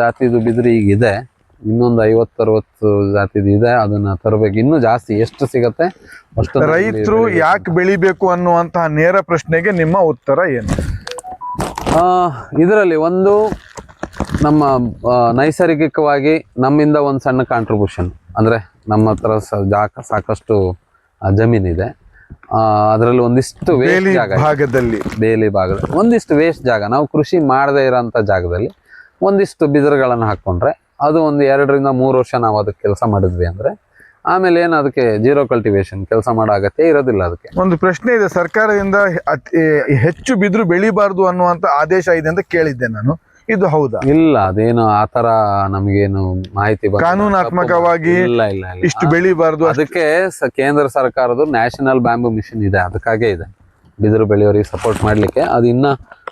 ಜಾತಿದು ಬಿದಿರು ಈಗ ಇದೆ. ಇನ್ನೊಂದು ಐವತ್ತು ಅರವತ್ತು ಜಾತಿದು ಇದೆ. ಅದನ್ನ ತರಬೇಕು. ಇನ್ನೂ ಜಾಸ್ತಿ ಎಷ್ಟು ಸಿಗತ್ತೆ ಅಷ್ಟು ರೈತರು ಯಾಕೆ ಬೆಳಿಬೇಕು ಅನ್ನುವಂತಹ ನೇರ ಪ್ರಶ್ನೆಗೆ ನಿಮ್ಮ ಉತ್ತರ ಏನು? ಇದರಲ್ಲಿ ಒಂದು ನಮ್ಮ ನೈಸರ್ಗಿಕವಾಗಿ ನಮ್ಮಿಂದ ಒಂದು ಸಣ್ಣ ಕಾಂಟ್ರಿಬ್ಯೂಷನ್ ಅಂದರೆ ನಮ್ಮ ಹತ್ರ ಸಾಕಷ್ಟು ಜಮೀನಿದೆ. ಅದರಲ್ಲಿ ಒಂದಿಷ್ಟು ವೇಸ್ಟ್ ಬೇಲಿ. ಭಾಗದಲ್ಲಿ. ಬೇಲಿ ಭಾಗದಲ್ಲಿ ಒಂದಿಷ್ಟು ವೇಸ್ಟ್ ಜಾಗ. ನಾವು ಕೃಷಿ ಮಾಡದೇ ಇರೋಂಥ ಜಾಗದಲ್ಲಿ ಒಂದಿಷ್ಟು ಬಿದಿರುಗಳನ್ನು ಹಾಕ್ಕೊಂಡ್ರೆ ಅದು ಒಂದು ಎರಡರಿಂದ ಮೂರು ವರ್ಷ ನಾವು ಅದಕ್ಕೆ ಕೆಲಸ ಮಾಡಿದ್ವಿ ಅಂದರೆ ಆಮೇಲೆ ಏನು ಅದಕ್ಕೆ ಜೀರೋ ಕಲ್ಟಿವೇಶನ್ ಕೆಲಸ ಮಾಡೋ ಅಗತ್ಯ ಇರೋದಿಲ್ಲ ಅದಕ್ಕೆ. ಒಂದು ಪ್ರಶ್ನೆ ಇದೆ. ಸರ್ಕಾರದಿಂದ ಹೆಚ್ಚು ಬಿದಿರು ಬೆಳಿಬಾರ್ದು ಅನ್ನುವಂಥ ಆದೇಶ ಇದೆ ಅಂತ ಕೇಳಿದ್ದೆ ನಾನು. ಇದು ಹೌದಾ? ಇಲ್ಲ ಅದೇನು ಆತರ ನಮ್ಗೇನು ಮಾಹಿತಿ ಬಂದಿಲ್ಲ. ಕಾನೂನಾತ್ಮಕವಾಗಿ ಇಲ್ಲ ಇಲ್ಲ ಇಲ್ಲ. ಇಷ್ಟು ಬೆಳಿಬಾರ್ದು ಅದಕ್ಕೆ ಸ- ಕೇಂದ್ರ ಸರ್ಕಾರದ ನ್ಯಾಷನಲ್ ಬ್ಯಾಂಬು ಮಿಷನ್ ಇದೆ ಅದಕ್ಕಾಗೇ ಇದೆ. ಬಿದಿರು ಬೆಳೆಯೋರಿಗೆ ಸಪೋರ್ಟ್ ಮಾಡಲಿಕ್ಕೆ. ಅದು ಇನ್ನ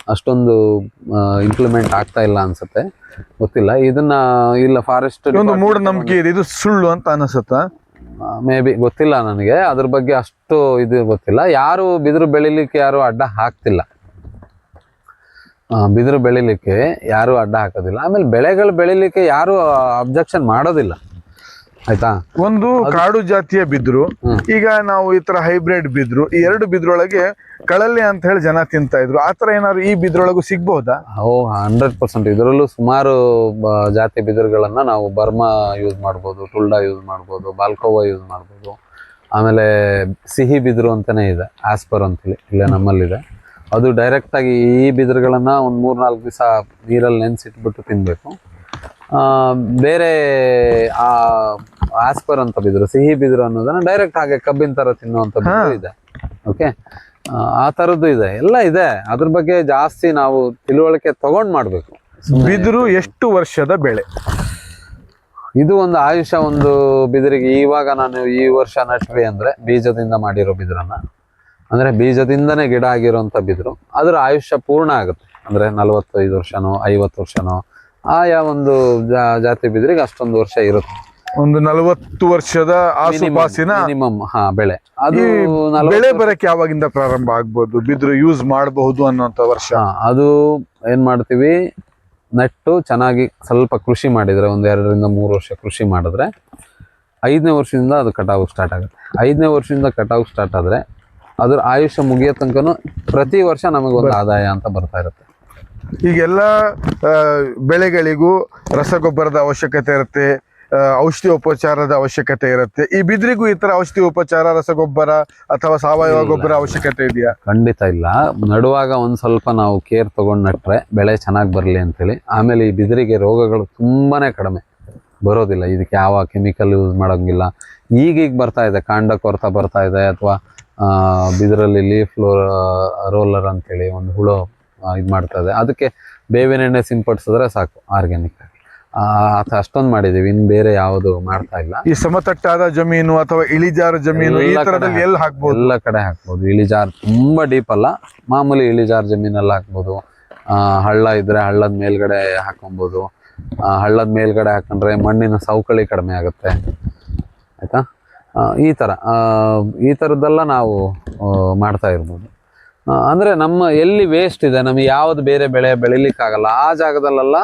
ಅಷ್ಟೊಂದು ಇಂಪ್ಲಿಮೆಂಟ್ ಆಗ್ತಾ ಇಲ್ಲ ಅನ್ಸುತ್ತೆ. ಗೊತ್ತಿಲ್ಲ. ಇದನ್ನ ಇಲ್ಲ ಫಾರೆಸ್ಟ್ ಒಂದು ಮೂಢನಂಬಿಕೆ ಇದೆ. ಇದು ಸುಳ್ಳು ಅಂತ ಅನಿಸುತ್ತಾ? ಮೇ ಬಿ ಗೊತ್ತಿಲ್ಲ ನನಗೆ. ಅದ್ರ ಬಗ್ಗೆ ಅಷ್ಟು ಇದು ಗೊತ್ತಿಲ್ಲ. ಯಾರು ಬಿದಿರು ಬೆಳಿಲಿಕ್ಕೆ ಯಾರು ಅಡ್ಡ ಹಾಕ್ತಿಲ್ಲ. ಬಿದಿರು ಬೆಳಿಲಿಕ್ಕೆ ಯಾರು ಅಡ್ಡ ಹಾಕೋದಿಲ್ಲ. ಆಮೇಲೆ ಬೆಳೆಗಳು ಬೆಳಿಲಿಕ್ಕೆ ಯಾರು ಅಬ್ಜೆಕ್ಷನ್ ಮಾಡೋದಿಲ್ಲ. ಆಯ್ತಾ? ಒಂದು ಕಾಡು ಜಾತಿಯ ಬಿದ್ರು ಈಗ ನಾವು ಈ ತರ ಹೈಬ್ರಿಡ್ ಬಿದ್ರು ಈ ಎರಡು ಬಿದ್ರೊಳಗೆ ಕಳಲೆ ಅಂತ ಹೇಳಿ ಜನ ತಿಂತಾ ಇದ್ರು. ಆತರ ಏನಾದ್ರು ಈ ಬಿದ್ರೊಳಗೂ ಸಿಗ್ಬಹುದಾ ಓ ಹಂಡ್ರೆಡ್ ಪರ್ಸೆಂಟ್ ಇದರಲ್ಲೂ ಸುಮಾರು ಜಾತಿ ಬಿದಿರುಗಳನ್ನ ನಾವು ಬರ್ಮಾ ಯೂಸ್ ಮಾಡ್ಬೋದು ಟುಲ್ಡಾ ಯೂಸ್ ಮಾಡ್ಬೋದು ಬಾಲ್ಕೋವಾ ಯೂಸ್ ಮಾಡ್ಬೋದು. ಆಮೇಲೆ ಸಿಹಿ ಬಿದಿರು ಅಂತಾನೆ ಇದೆ ಆಸ್ಪರ್ ಅಂತೇಳಿ ಇಲ್ಲೇ ನಮ್ಮಲ್ಲಿದೆ. ಅದು ಡೈರೆಕ್ಟ್ ಆಗಿ ಈ ಬಿದಿರುಗಳನ್ನು ಒಂದು ಮೂರು ನಾಲ್ಕು ದಿವಸ ನೀರಲ್ಲಿ ನೆನೆಸಿಟ್ಬಿಟ್ಟು ತಿನ್ನಬೇಕು ಆ, ಬೇರೆ ಆ ಆಸ್ಪರ್ ಅಂತ ಬಿದಿರು ಸಿಹಿ ಬಿದಿರು ಅನ್ನೋದನ್ನ ಡೈರೆಕ್ಟ್ ಹಾಗೆ ಕಬ್ಬಿನ ತರ ತಿನ್ನುವಂತ ಬಿದಿರು ಇದೆ. ಓಕೆ ಆ ಥರದ್ದು ಇದೆ. ಎಲ್ಲ ಇದೆ. ಅದ್ರ ಬಗ್ಗೆ ಜಾಸ್ತಿ ನಾವು ತಿಳುವಳಿಕೆ ತಗೊಂಡ್ ಮಾಡಬೇಕು. ಬಿದಿರು ಎಷ್ಟು ವರ್ಷದ ಬೆಳೆ? ಇದು ಒಂದು ಆಯುಷ್ಯ ಒಂದು ಬಿದಿರಿಗೆ ಇವಾಗ ನಾನು ಈ ವರ್ಷ ನಟ್ವಿ ಅಂದ್ರೆ ಬೀಜದಿಂದ ಮಾಡಿರೋ ಬಿದಿರನ್ನ. ಅಂದ್ರೆ ಬೀಜದಿಂದನೇ ಗಿಡ ಆಗಿರೋಂಥ ಬಿದಿರು. ಅದ್ರ ಆಯುಷ್ಯ ಪೂರ್ಣ ಆಗುತ್ತೆ. ಅಂದ್ರೆ ನಲವತ್ತೈದು ವರ್ಷನೋ ಐವತ್ತು ವರ್ಷನೋ ಆಯಾ ಒಂದು ಜಾತಿ ಬಿದಿರಿಗೆ ಅಷ್ಟೊಂದು ವರ್ಷ ಇರುತ್ತೆ. ಒಂದು ನಲವತ್ತು ವರ್ಷದ ಆಸುಪಾಸಿನ ಮಿನಿಮಮ್ ಹಾ ಬೆಳೆ. ಅದು ಬೆಳೆ ಬರಕ್ಕೆ ಯಾವಾಗಿಂದ ಪ್ರಾರಂಭ ಆಗ್ಬೋದು? ಬಿದಿರು ಯೂಸ್ ಮಾಡಬಹುದು ಅನ್ನೋಂತ ವರ್ಷ. ಅದು ಏನ್ ಮಾಡ್ತೀವಿ? ನೆಟ್ಟು ಚೆನ್ನಾಗಿ ಸ್ವಲ್ಪ ಕೃಷಿ ಮಾಡಿದ್ರೆ ಒಂದು ಎರಡರಿಂದ ಮೂರು ವರ್ಷ ಕೃಷಿ ಮಾಡಿದ್ರೆ ಐದನೇ ವರ್ಷದಿಂದ ಅದು ಕಟಾವು ಸ್ಟಾರ್ಟ್ ಆಗುತ್ತೆ. ಐದನೇ ವರ್ಷದಿಂದ ಕಟಾವು ಸ್ಟಾರ್ಟ್ ಆದ್ರೆ ಅದ್ರ ಆಯುಷ್ಯ ಮುಗಿಯೋ ತನಕನು ಪ್ರತಿ ವರ್ಷ ನಮಗೆ ಒಂದು ಆದಾಯ ಅಂತ ಬರ್ತಾ ಇರುತ್ತೆ. ಈಗೆಲ್ಲ ಬೆಳೆಗಳಿಗೂ ರಸಗೊಬ್ಬರದ ಅವಶ್ಯಕತೆ ಇರುತ್ತೆ ಔಷಧಿ ಉಪಚಾರದ ಅವಶ್ಯಕತೆ ಇರುತ್ತೆ. ಈ ಬಿದಿರಿಗೂ ಈ ತರ ಔಷಧಿ ಉಪಚಾರ ರಸಗೊಬ್ಬರ ಅಥವಾ ಸಾವಯವ ಗೊಬ್ಬರ ಅವಶ್ಯಕತೆ ಇದೆಯಾ? ಖಂಡಿತ ಇಲ್ಲ. ನಡುವಾಗ ಒಂದ್ ಸ್ವಲ್ಪ ನಾವು ಕೇರ್ ತಗೊಂಡ್ ನಟ್ರೆ ಬೆಳೆ ಚೆನ್ನಾಗಿ ಬರಲಿ ಅಂತೇಳಿ. ಆಮೇಲೆ ಈ ಬಿದಿರಿಗೆ ರೋಗಗಳು ತುಂಬಾನೇ ಕಡಿಮೆ. ಬರೋದಿಲ್ಲ. ಇದಕ್ಕೆ ಯಾವ ಕೆಮಿಕಲ್ ಯೂಸ್ ಮಾಡೋಂಗಿಲ್ಲ. ಈಗೀಗ ಬರ್ತಾ ಇದೆ. ಕಾಂಡ ಕೊರತ ಬರ್ತಾ ಇದೆ ಅಥವಾ ಬಿದಿರಲ್ಲಿ ಲೀಫ್ ರೋಲರ್ ಅಂತೇಳಿ ಒಂದು ಹುಳು ಇದು ಮಾಡ್ತಾ ಇದೆ. ಅದಕ್ಕೆ ಬೇವಿನ ಎಣ್ಣೆ ಸಿಂಪಡಿಸಿದ್ರೆ ಸಾಕು ಆರ್ಗ್ಯಾನಿಕ್ ಆಗಿ. ಅಷ್ಟೊಂದು ಮಾಡಿದೀವಿ ಇನ್ನು ಬೇರೆ ಯಾವುದು ಮಾಡ್ತಾ ಇಲ್ಲ. ಈ ಸಮತಟ್ಟಾದ ಜಮೀನು ಅಥವಾ ಇಳಿಜಾರು ಜಮೀನು ಈ ಎಲ್ಲ ತರದಲ್ಲಿ ಎಲ್ಲಿ ಹಾಕ್ಬೋದು. ಎಲ್ಲ ಕಡೆ ಹಾಕ್ಬೋದು. ಇಳಿಜಾರು ತುಂಬಾ ಡೀಪ್ ಅಲ್ಲ. ಮಾಮೂಲಿ ಇಳಿಜಾರು ಜಮೀನಲ್ಲಿ ಹಾಕ್ಬೋದು. ಆ, ಹಳ್ಳ ಇದ್ರೆ ಹಳ್ಳದ ಮೇಲ್ಗಡೆ ಹಾಕೊಬೋದು ಆ, ಹಳ್ಳದ ಮೇಲ್ಗಡೆ ಹಾಕೊಂಡ್ರೆ ಮಣ್ಣಿನ ಸವಕಳಿ ಕಡಿಮೆ ಆಗುತ್ತೆ. ಆಯ್ತಾ? ಈ ಥರ ಈ ಥರದ್ದೆಲ್ಲ ನಾವು ಮಾಡ್ತಾ ಇರ್ಬೋದು. ಅಂದರೆ ನಮ್ಮ ಎಲ್ಲಿ ವೇಸ್ಟ್ ಇದೆ ನಮಗೆ ಯಾವ್ದು ಬೇರೆ ಬೆಳೆ ಬೆಳಿಲಿಕ್ಕಾಗಲ್ಲ ಆ ಜಾಗದಲ್ಲೆಲ್ಲ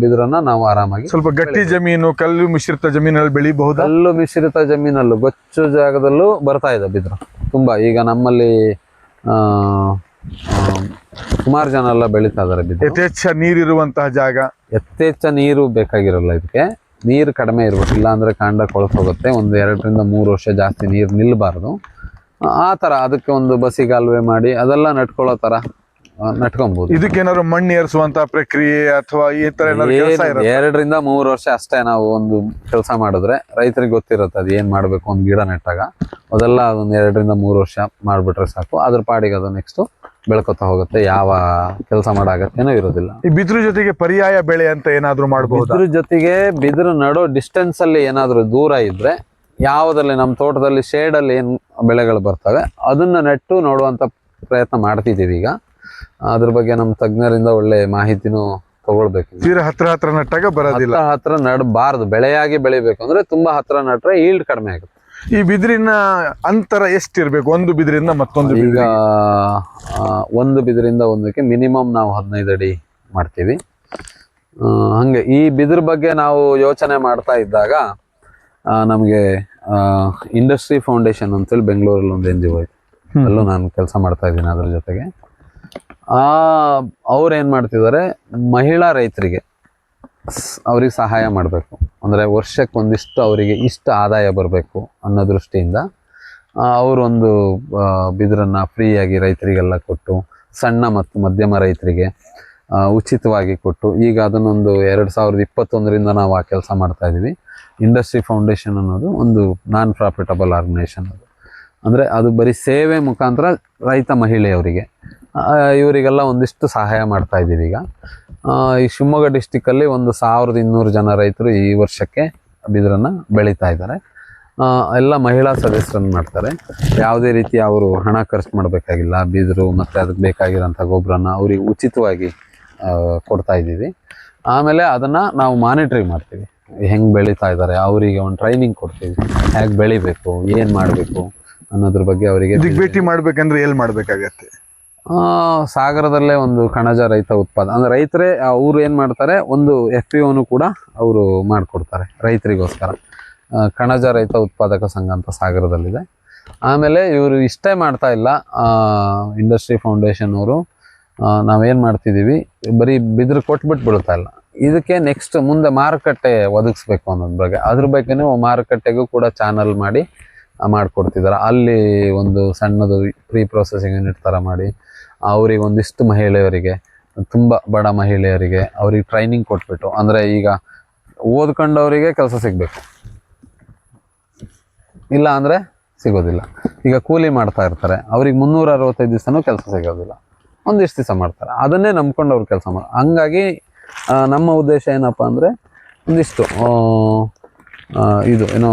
ಬಿದಿರನ್ನ ನಾವು ಆರಾಮಾಗಿ ಸ್ವಲ್ಪ ಗಟ್ಟಿ ಜಮೀನು ಕಲ್ಲು ಮಿಶ್ರಿತ ಜಮೀನಲ್ಲಿ ಬೆಳಿಬಹುದು? ಕಲ್ಲು ಮಿಶ್ರಿತ ಜಮೀನಲ್ಲೂ ಗೊಚ್ಚು ಜಾಗದಲ್ಲೂ ಬರ್ತಾ ಇದೆ ಬಿದಿರು. ತುಂಬ ಈಗ ನಮ್ಮಲ್ಲಿ ಸುಮಾರು ಜನ ಎಲ್ಲ ಬೆಳೀತಾ ಇದಾರೆ ಯಥೇಚ್ಛ ನೀರಿರುವಂತಹ ಜಾಗ. ಯಥೇಚ್ಛ ನೀರು ಬೇಕಾಗಿರಲ್ಲ ಇದಕ್ಕೆ. ನೀರು ಕಡಿಮೆ ಇರಬೇಕು ಇಲ್ಲಾಂದರೆ ಕಾಂಡ ಕೊಳತೋಗುತ್ತೆ ಒಂದು ಎರಡರಿಂದ ಮೂರು ವರ್ಷ ಜಾಸ್ತಿ ನೀರು ನಿಲ್ಲಬಾರ್ದು ಆ ಥರ ಅದಕ್ಕೆ ಒಂದು ಬಸಿಗಾಲುವೆ ಮಾಡಿ ಅದೆಲ್ಲ ನಟ್ಕೊಳ್ಳೋ ಥರ ಆ, ನಟ್ಕೊಬೋದು ಇದಕ್ಕೇನಾದ್ರು ಮಣ್ಣು ಏರಿಸುವಂತ ಪ್ರಕ್ರಿಯೆ ಅಥವಾ ಈ ತರ ಎರಡರಿಂದ ಮೂರು ವರ್ಷ ಅಷ್ಟೇ ನಾವು ಒಂದು ಕೆಲಸ ಮಾಡಿದ್ರೆ ರೈತರಿಗೆ ಗೊತ್ತಿರುತ್ತೆ ಅದು ಏನ್ ಮಾಡ್ಬೇಕು ಒಂದು ಗಿಡ ನೆಟ್ಟಾಗ. ಅದೆಲ್ಲ ಅದೊಂದು ಎರಡರಿಂದ ಮೂರು ವರ್ಷ ಮಾಡ್ಬಿಟ್ರೆ ಸಾಕು. ಅದ್ರ ಪಾಡಿಗೆ ಅದು ನೆಕ್ಸ್ಟ್ ಬೆಳ್ಕೊತಾ ಹೋಗುತ್ತೆ ಯಾವ ಕೆಲಸ ಮಾಡೋ ಅಗತ್ಯನೂ ಇರೋದಿಲ್ಲ. ಈ ಬಿದಿರು ಜೊತೆಗೆ ಪರ್ಯಾಯ ಬೆಳೆ ಅಂತ ಏನಾದ್ರೂ ಮಾಡಬಹುದು ಬಿದ್ರ ಜೊತೆಗೆ ಬಿದಿರು ನಡೋ ಡಿಸ್ಟೆನ್ಸ್ ಅಲ್ಲಿ ಏನಾದ್ರೂ ದೂರ ಇದ್ರೆ ಯಾವುದರಲ್ಲಿ ನಮ್ಮ ತೋಟದಲ್ಲಿ ಶೇಡ್ ಅಲ್ಲಿ ಏನ್ ಬೆಳೆಗಳು ಬರ್ತವೆ ಅದನ್ನ ನೆಟ್ಟು ನೋಡುವಂತ ಪ್ರಯತ್ನ ಮಾಡ್ತಿದ್ದೀವಿ ಈಗ. ಅದ್ರ ಬಗ್ಗೆ ನಮ್ಮ ತಜ್ಞರಿಂದ ಒಳ್ಳೆ ಮಾಹಿತಿನೂ ತಗೊಳ್ಬೇಕು. ತೀರಾ ಹತ್ರ ಹತ್ರ ನಟ್ಟಾಗ ಬರೋದಿಲ್ಲ. ಹತ್ರ ಹತ್ರ ನಡಬಾರ್ದು ಬೆಳೆಯಾಗಿ ಬೆಳಿಬೇಕು ಅಂದ್ರೆ ತುಂಬಾ ಹತ್ರ ನಟ್ರೆ ಈಲ್ಡ್ ಕಡಿಮೆ ಆಗುತ್ತೆ. ಈ ಬಿದಿರಿನ ಅಂತರ ಎಷ್ಟಿರ್ಬೇಕು? ಒಂದು ಬಿದಿರಿಂದ ಮತ್ತೊಂದು ಈಗ ಒಂದು ಬಿದಿರಿಂದ ಒಂದಕ್ಕೆ ಮಿನಿಮಮ್ ನಾವು ಹದಿನೈದು ಅಡಿ ಮಾಡ್ತೀವಿ. ಹಂಗೆ ಈ ಬಿದಿರ ಬಗ್ಗೆ ನಾವು ಯೋಚನೆ ಮಾಡ್ತಾ ಇದ್ದಾಗ ನಮಗೆ ಇಂಡಸ್ಟ್ರಿ ಫೌಂಡೇಶನ್ ಅಂತೇಳಿ ಬೆಂಗಳೂರಲ್ಲಿ ಒಂದು ಎನ್ ಜಿ ಒ ಅಲ್ಲೂ ನಾನು ಕೆಲಸ ಮಾಡ್ತಾ ಇದ್ದೀನಿ ಅದ್ರ ಜೊತೆಗೆ. ಆ ಅವ್ರು ಏನು ಮಾಡ್ತಿದ್ದಾರೆ? ಮಹಿಳಾ ರೈತರಿಗೆ ಅವ್ರಿಗೆ ಸಹಾಯ ಮಾಡಬೇಕು. ಅಂದರೆ ವರ್ಷಕ್ಕೆ ಒಂದಿಷ್ಟು ಅವರಿಗೆ ಇಷ್ಟು ಆದಾಯ ಬರಬೇಕು ಅನ್ನೋ ದೃಷ್ಟಿಯಿಂದ ಅವರೊಂದು ಬಿದಿರನ್ನು ಫ್ರೀಯಾಗಿ ರೈತರಿಗೆಲ್ಲ ಕೊಟ್ಟು, ಸಣ್ಣ ಮತ್ತು ಮಧ್ಯಮ ರೈತರಿಗೆ ಉಚಿತವಾಗಿ ಕೊಟ್ಟು, ಈಗ ಅದನ್ನೊಂದು ಎರಡು ಸಾವಿರದ ಇಪ್ಪತ್ತೊಂದರಿಂದ ನಾವು ಆ ಕೆಲಸ ಮಾಡ್ತಾ ಇದ್ದೀವಿ ಇಂಡಸ್ಟ್ರಿ ಫೌಂಡೇಶನ್ ಅನ್ನೋದು ಒಂದು ನಾನ್ ಪ್ರಾಫಿಟಬಲ್ ಆರ್ಗನೈಸೇಷನ್ ಅದು. ಅಂದರೆ ಅದು ಬರೀ ಸೇವೆ ಮುಖಾಂತರ ರೈತ ಮಹಿಳೆಯವರಿಗೆ ಇವರಿಗೆಲ್ಲ ಒಂದಿಷ್ಟು ಸಹಾಯ ಮಾಡ್ತಾ ಇದ್ದೀವಿ ಈಗ. ಈ ಶಿವಮೊಗ್ಗ ಡಿಸ್ಟಿಕ್ಕಲ್ಲಿ ಒಂದು ಸಾವಿರದ ಇನ್ನೂರು ಜನ ರೈತರು ಈ ವರ್ಷಕ್ಕೆ ಬಿದಿರನ್ನು ಬೆಳೀತಾ ಇದ್ದಾರೆ. ಎಲ್ಲ ಮಹಿಳಾ ಸದಸ್ಯರನ್ನು ಮಾಡ್ತಾರೆ. ಯಾವುದೇ ರೀತಿ ಅವರು ಹಣ ಖರ್ಚು ಮಾಡಬೇಕಾಗಿಲ್ಲ, ಬಿದಿರು ಮತ್ತು ಅದಕ್ಕೆ ಬೇಕಾಗಿರೋಂಥ ಗೊಬ್ಬರನ ಅವ್ರಿಗೆ ಉಚಿತವಾಗಿ ಕೊಡ್ತಾ ಇದ್ದೀವಿ. ಆಮೇಲೆ ಅದನ್ನು ನಾವು ಮಾನಿಟ್ರಿಂಗ್ ಮಾಡ್ತೀವಿ. ಹೆಂಗೆ ಬೆಳೀತಾ ಇದ್ದಾರೆ, ಅವರಿಗೆ ಒಂದು ಟ್ರೈನಿಂಗ್ ಕೊಡ್ತೀವಿ. ಹೇಗೆ ಬೆಳಿಬೇಕು, ಏನು ಮಾಡಬೇಕು ಅನ್ನೋದ್ರ ಬಗ್ಗೆ ಅವರಿಗೆ ಭೇಟಿ ಮಾಡ್ಬೇಕಂದ್ರೆ ಎಲ್ಲಿ ಮಾಡ್ಬೇಕಾಗತ್ತೆ? ಸಾಗರದಲ್ಲೇ ಒಂದು ಕಣಜ ರೈತ ಉತ್ಪಾದ, ಅಂದರೆ ರೈತರೇ ಅವ್ರು ಏನು ಮಾಡ್ತಾರೆ, ಒಂದು ಎಫ್ ಪಿ ಓನು ಕೂಡ ಅವರು ಮಾಡಿಕೊಡ್ತಾರೆ ರೈತರಿಗೋಸ್ಕರ. ಕಣಜ ರೈತ ಉತ್ಪಾದಕ ಸಂಘ ಅಂತ ಸಾಗರದಲ್ಲಿದೆ. ಆಮೇಲೆ ಇವರು ಇಷ್ಟೇ ಮಾಡ್ತಾ ಇಲ್ಲ ಇಂಡಸ್ಟ್ರಿ ಫೌಂಡೇಶನ್ ಅವರು ನಾವೇನು ಮಾಡ್ತಿದ್ದೀವಿ ಬರೀ ಬಿದಿರು ಕೊಟ್ಬಿಟ್ಟು ಬಿಡ್ತಾ ಇಲ್ಲ. ಇದಕ್ಕೆ ನೆಕ್ಸ್ಟ್ ಮುಂದೆ ಮಾರುಕಟ್ಟೆ ಒದಗಿಸ್ಬೇಕು ಅನ್ನೋದ್ರ ಬಗ್ಗೆ. ಅದ್ರ ಬಗ್ಗೆನೂ ಮಾರುಕಟ್ಟೆಗೂ ಕೂಡ ಚಾನಲ್ ಮಾಡಿ ಮಾಡಿಕೊಡ್ತಿದ್ದಾರೆ ಅಲ್ಲಿ ಒಂದು ಸಣ್ಣದು ಪ್ರೀ ಪ್ರೊಸೆಸಿಂಗ್ ಯೂನಿಟ್ ಥರ ಮಾಡಿ ಅವ್ರಿಗೆ ಒಂದಿಷ್ಟು ಮಹಿಳೆಯರಿಗೆ, ತುಂಬ ಬಡ ಮಹಿಳೆಯರಿಗೆ ಅವ್ರಿಗೆ ಟ್ರೈನಿಂಗ್ ಕೊಟ್ಬಿಟ್ಟು, ಅಂದರೆ ಈಗ ಓದ್ಕೊಂಡವರಿಗೆ ಕೆಲಸ ಸಿಗಬೇಕು. ಇಲ್ಲ ಅಂದರೆ ಸಿಗೋದಿಲ್ಲ. ಈಗ ಕೂಲಿ ಮಾಡ್ತಾ ಇರ್ತಾರೆ, ಅವ್ರಿಗೆ ಮುನ್ನೂರ ಅರವತ್ತೈದು ದಿವಸನೂ ಕೆಲಸ ಸಿಗೋದಿಲ್ಲ. ಒಂದಿಷ್ಟು ದಿವಸ ಮಾಡ್ತಾರೆ, ಅದನ್ನೇ ನಂಬ್ಕೊಂಡು ಅವ್ರು ಕೆಲಸ ಮಾಡಿ, ಹಂಗಾಗಿ ನಮ್ಮ ಉದ್ದೇಶ ಏನಪ್ಪ ಅಂದರೆ ಒಂದಿಷ್ಟು ಇದು ಏನೋ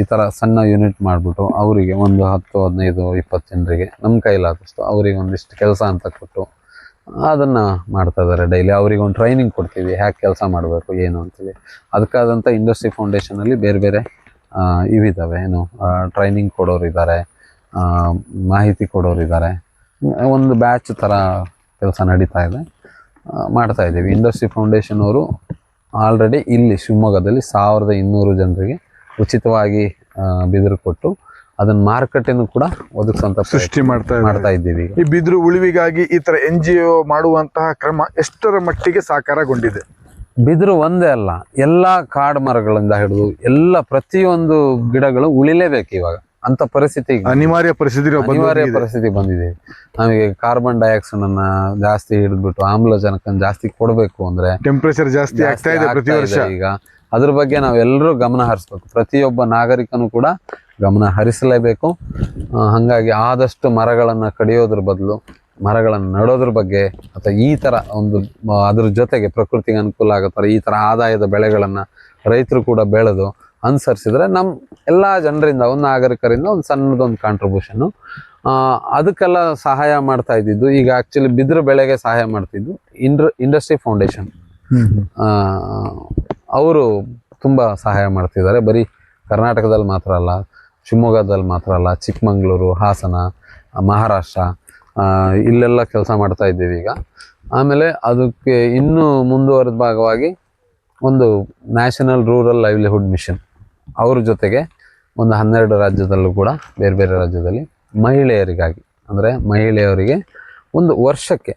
ಈ ಥರ ಸಣ್ಣ ಯೂನಿಟ್ ಮಾಡಿಬಿಟ್ಟು ಅವರಿಗೆ ಒಂದು ಹತ್ತು, ಹದಿನೈದು, ಇಪ್ಪತ್ತು ಜನರಿಗೆ ನಮ್ಮ ಕೈಲಾದಷ್ಟು ಅವರಿಗೆ ಒಂದಿಷ್ಟು ಕೆಲಸ ಅಂತ ಕೊಟ್ಟು ಅದನ್ನು ಮಾಡ್ತಾ ಇದ್ದಾರೆ ಡೈಲಿ ಅವರಿಗೆ ಒಂದು ಟ್ರೈನಿಂಗ್ ಕೊಡ್ತೀವಿ. ಹ್ಯಾಗೆ ಕೆಲಸ ಮಾಡಬೇಕು, ಏನು ಅಂತೀವಿ. ಅದಕ್ಕಾದಂಥ ಇಂಡಸ್ಟ್ರಿ ಫೌಂಡೇಶನಲ್ಲಿ ಬೇರೆ ಬೇರೆ ಇವಿದ್ದಾವೆ ಏನು ಟ್ರೈನಿಂಗ್ ಕೊಡೋರು ಇದ್ದಾರೆ ಮಾಹಿತಿ ಕೊಡೋರು ಇದ್ದಾರೆ ಒಂದು ಬ್ಯಾಚ್ ಥರ ಕೆಲಸ ನಡೀತಾ ಇದೆ. ಮಾಡ್ತಾ ಇದ್ದೀವಿ. ಇಂಡಸ್ಟ್ರಿ ಫೌಂಡೇಶನ್ ಅವರು ಆಲ್ರೆಡಿ ಇಲ್ಲಿ ಶಿವಮೊಗ್ಗದಲ್ಲಿ ಸಾವಿರದ ಇನ್ನೂರು ಜನರಿಗೆ ಉಚಿತವಾಗಿ ಬಿದಿರು ಕೊಟ್ಟು ಅದನ್ನ ಮಾರುಕಟ್ಟೆನೂ ಕೂಡ ಒದಗಿಸುವಂತ ಸೃಷ್ಟಿ ಮಾಡ್ತಾ ಮಾಡ್ತಾ ಇದ್ದೀವಿ ಈ ಬಿದಿರು ಉಳಿವಿಗಾಗಿ ಈ ತರ ಎನ್ ಜಿ ಒ ಮಾಡುವಂತಹ ಕ್ರಮ ಎಷ್ಟರ ಮಟ್ಟಿಗೆ ಸಾಕಾರಗೊಂಡಿದೆ? ಬಿದಿರು ಒಂದೇ ಅಲ್ಲ ಎಲ್ಲಾ ಕಾಡು ಮರಗಳಿಂದ ಹಿಡಿದು ಎಲ್ಲ ಪ್ರತಿಯೊಂದು ಗಿಡಗಳು ಉಳಿಲೇಬೇಕು ಇವಾಗ. ಅಂತ ಪರಿಸ್ಥಿತಿ ಅನಿವಾರ್ಯ ಪರಿಸ್ಥಿತಿ ಅನಿವಾರ್ಯ ಪರಿಸ್ಥಿತಿ ಬಂದಿದೆ. ನಮಗೆ ಕಾರ್ಬನ್ ಡೈಆಕ್ಸೈಡ್ ಅನ್ನ ಜಾಸ್ತಿ ಹಿಡಿದ್ಬಿಟ್ಟು ಆಮ್ಲಜನಕನ ಜಾಸ್ತಿ ಕೊಡಬೇಕು ಅಂದ್ರೆ ಟೆಂಪರೇಚರ್ ಜಾಸ್ತಿ ಆಗ್ತಾ ಇದೆ ಪ್ರತಿ ವರ್ಷ. ಈಗ. ಅದ್ರ ಬಗ್ಗೆ ನಾವೆಲ್ಲರೂ ಗಮನ ಹರಿಸ್ಬೇಕು. ಪ್ರತಿಯೊಬ್ಬ ನಾಗರಿಕನು ಕೂಡ ಗಮನ ಹರಿಸಲೇಬೇಕು. ಹಂಗಾಗಿ ಆದಷ್ಟು ಮರಗಳನ್ನ ಕಡಿಯೋದ್ರ ಬದಲು ಮರಗಳನ್ನು ನಡೋದ್ರ ಬಗ್ಗೆ ಅಥವಾ ಈ ತರ ಒಂದು ಅದ್ರ ಜೊತೆಗೆ ಪ್ರಕೃತಿಗೆ ಅನುಕೂಲ ಆಗೋ ಥರ ಈ ತರ ಆದಾಯದ ಬೆಳೆಗಳನ್ನ ರೈತರು ಕೂಡ ಬೆಳೆದು ಅನುಸರಿಸಿದ್ರೆ ನಮ್ಮ ಎಲ್ಲಾ ಜನರಿಂದ ಒಂದು ನಾಗರಿಕರಿಂದ ಒಂದು ಸಣ್ಣದೊಂದು ಕಾಂಟ್ರಿಬ್ಯೂಷನ್ ಅದಕ್ಕೆಲ್ಲ ಸಹಾಯ ಮಾಡ್ತಾ ಇದ್ದಿದ್ದು ಈಗ ಆಕ್ಚುಲಿ ಬಿದ್ರ ಬೆಳೆಗೆ ಸಹಾಯ ಮಾಡ್ತಿದ್ದು ಇಂಡ್ರ ಇಂಡಸ್ಟ್ರಿ ಫೌಂಡೇಶನ್ ಅವರು ತುಂಬ ಸಹಾಯ ಮಾಡ್ತಿದ್ದಾರೆ. ಬರೀ ಕರ್ನಾಟಕದಲ್ಲಿ ಮಾತ್ರ ಅಲ್ಲ ಶಿವಮೊಗ್ಗದಲ್ಲಿ ಮಾತ್ರ ಅಲ್ಲ ಚಿಕ್ಕಮಂಗ್ಳೂರು ಹಾಸನ ಮಹಾರಾಷ್ಟ್ರ ಇಲ್ಲೆಲ್ಲ ಕೆಲಸ ಮಾಡ್ತಾ ಇದ್ದೀವಿ ಈಗ. ಆಮೇಲೆ ಅದಕ್ಕೆ ಇನ್ನೂ ಮುಂದುವರೆದ ಭಾಗವಾಗಿ ಒಂದು ನ್ಯಾಷನಲ್ ರೂರಲ್ ಲೈವ್ಲಿಹುಡ್ ಮಿಷನ್ ಅವ್ರ ಜೊತೆಗೆ ಒಂದು ಹನ್ನೆರಡು ರಾಜ್ಯದಲ್ಲೂ ಕೂಡ ಬೇರೆ ಬೇರೆ ರಾಜ್ಯದಲ್ಲಿ ಮಹಿಳೆಯರಿಗಾಗಿ ಅಂದರೆ ಮಹಿಳೆಯರಿಗೆ ಒಂದು ವರ್ಷಕ್ಕೆ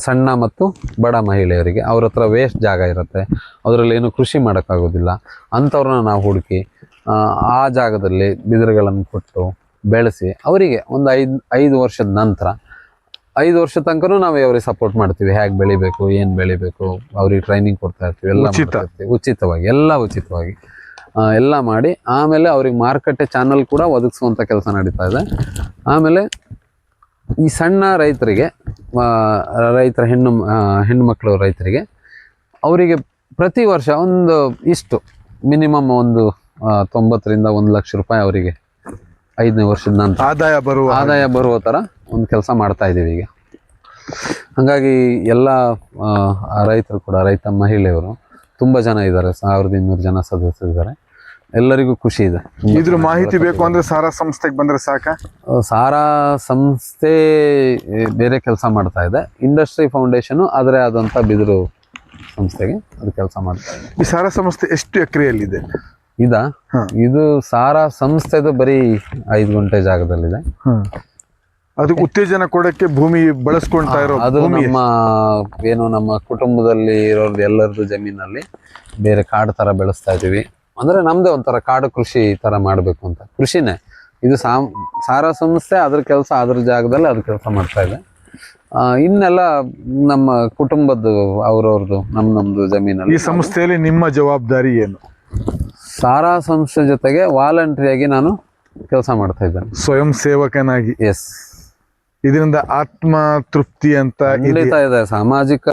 ಸಣ್ಣ ಮತ್ತು ಬಡ ಮಹಿಳೆಯರಿಗೆ ಅವ್ರ ಹತ್ರ ವೇಸ್ಟ್ ಜಾಗ ಇರುತ್ತೆ ಅದರಲ್ಲಿ ಏನು ಕೃಷಿ ಮಾಡೋಕ್ಕಾಗೋದಿಲ್ಲ ಅಂಥವ್ರನ್ನ ನಾವು ಹುಡುಕಿ ಆ, ಆ ಜಾಗದಲ್ಲಿ ಬಿದಿರುಗಳನ್ನು ಕೊಟ್ಟು ಬೆಳೆಸಿ ಅವರಿಗೆ ಒಂದು ಐದು ಐದು ವರ್ಷದ ನಂತರ ಐದು ವರ್ಷ ತನಕನೂ ನಾವು ಅವ್ರಿಗೆ ಸಪೋರ್ಟ್ ಮಾಡ್ತೀವಿ. ಹೇಗೆ ಬೆಳಿಬೇಕು ಏನು ಬೆಳಿಬೇಕು ಅವ್ರಿಗೆ ಟ್ರೈನಿಂಗ್ ಕೊಡ್ತಾ ಇರ್ತೀವಿ. ಎಲ್ಲ ಉಚಿತ. ಉಚಿತವಾಗಿ ಎಲ್ಲ ಉಚಿತವಾಗಿ. ಆ, ಎಲ್ಲ ಮಾಡಿ ಆಮೇಲೆ ಅವ್ರಿಗೆ ಮಾರುಕಟ್ಟೆ ಚಾನಲ್ ಕೂಡ ಒದಗಿಸುವಂಥ ಕೆಲಸ ನಡೀತಾ ಇದೆ. ಆಮೇಲೆ ಈ ಸಣ್ಣ ರೈತರಿಗೆ ಆ, ರೈತರ ಹೆಣ್ಣು ಆ, ಹೆಣ್ಣು ಮಕ್ಕಳು ರೈತರಿಗೆ ಅವರಿಗೆ ಪ್ರತಿ ವರ್ಷ ಒಂದು ಇಷ್ಟು ಮಿನಿಮಮ್ ಒಂದು ಆ, ತೊಂಬತ್ತರಿಂದ ಒಂದು ಲಕ್ಷ ರೂಪಾಯಿ ಅವರಿಗೆ ಐದನೇ ವರ್ಷದ ನಂತರ. ಆದಾಯ ಬರುವ ಆದಾಯ ಬರುವ ಥರ ಒಂದು ಕೆಲಸ ಮಾಡ್ತಾ ಇದ್ದೀವಿ ಈಗ. ಹಾಗಾಗಿ ಎಲ್ಲ ರೈತರು ಕೂಡ ರೈತ ಮಹಿಳೆಯವರು ತುಂಬ ಜನ ಇದ್ದಾರೆ. ಸಾವಿರದ ಇನ್ನೂರು ಜನ ಸದಸ್ಯರು ಇದ್ದಾರೆ. ಎಲ್ಲರಿಗೂ ಖುಷಿ ಇದೆ. ಇದ್ರ ಮಾಹಿತಿ ಬೇಕು ಅಂದ್ರೆ ಸಾರಾ ಸಂಸ್ಥೆಗೆ ಬಂದ್ರೆ ಸಾಕ? ಸಾರಾ ಸಂಸ್ಥೆ ಬೇರೆ ಕೆಲಸ ಮಾಡ್ತಾ ಇದೆ. ಇಂಡಸ್ಟ್ರಿ ಫೌಂಡೇಶನ್ ಆದರೆ ಆದಂತ ಬಿದಿರು ಸಂಸ್ಥೆಗೆ ಅದು ಕೆಲಸ ಮಾಡ್ತಾ ಇದೆ. ಈ ಸಾರಾ ಸಂಸ್ಥೆ ಎಷ್ಟು ಎಕರೆಯಲ್ಲಿದೆ? ಇದ. ಇದು ಸಾರಾ ಸಂಸ್ಥೆದು ಬರೀ ಐದು ಗಂಟೆ ಜಾಗದಲ್ಲಿದೆ. ಅದಕ್ಕೆ ಉತ್ತೇಜನ ಕೊಡಕ್ಕೆ ಭೂಮಿ ಬಳಸ್ಕೊಳ್ತಾ ಇರೋ ಅದು ಭೂಮಿ ನಮ್ಮ ಏನು ನಮ್ಮ ಕುಟುಂಬದಲ್ಲಿ ಇರೋರ್ದು ಎಲ್ಲರದ್ದು ಜಮೀನಲ್ಲಿ ಬೇರೆ ಕಾಡು ತರ ಬೆಳೆಸ್ತಾ ಇದೀವಿ ಅಂದ್ರೆ ನಮ್ಮದೇ ಒಂಥರ ಕಾಡು ಕೃಷಿ ತರ ಮಾಡಬೇಕು ಅಂತ. ಕೃಷಿನೇ. ಇದು ಸಾಮ್ ಸಾರಾ ಸಂಸ್ಥೆ ಅದ್ರ ಕೆಲಸ ಅದ್ರ ಜಾಗದಲ್ಲಿ ಅದ್ರ ಕೆಲಸ ಮಾಡ್ತಾ ಇದೆ. ಇನ್ನೆಲ್ಲ ನಮ್ಮ ಕುಟುಂಬದ್ದು ಅವ್ರವ್ರದ್ದು ನಮ್ಮದು ಜಮೀನಲ್ಲಿ ಈ ಸಂಸ್ಥೆಯಲ್ಲಿ ನಿಮ್ಮ ಜವಾಬ್ದಾರಿ ಏನು? ಸಾರಾ ಸಂಸ್ಥೆ ಜೊತೆಗೆ ವಾಲಂಟ್ರಿಯಾಗಿ ನಾನು ಕೆಲಸ ಮಾಡ್ತಾ ಇದ್ದೇನೆ. ಸ್ವಯಂ ಸೇವಕನಾಗಿ. ಎಸ್ ಇದರಿಂದ ಆತ್ಮ ತೃಪ್ತಿ ಅಂತ ಇದೆ ಖಂಡಿತ ಇದೆ. ಸಾಮಾಜಿಕ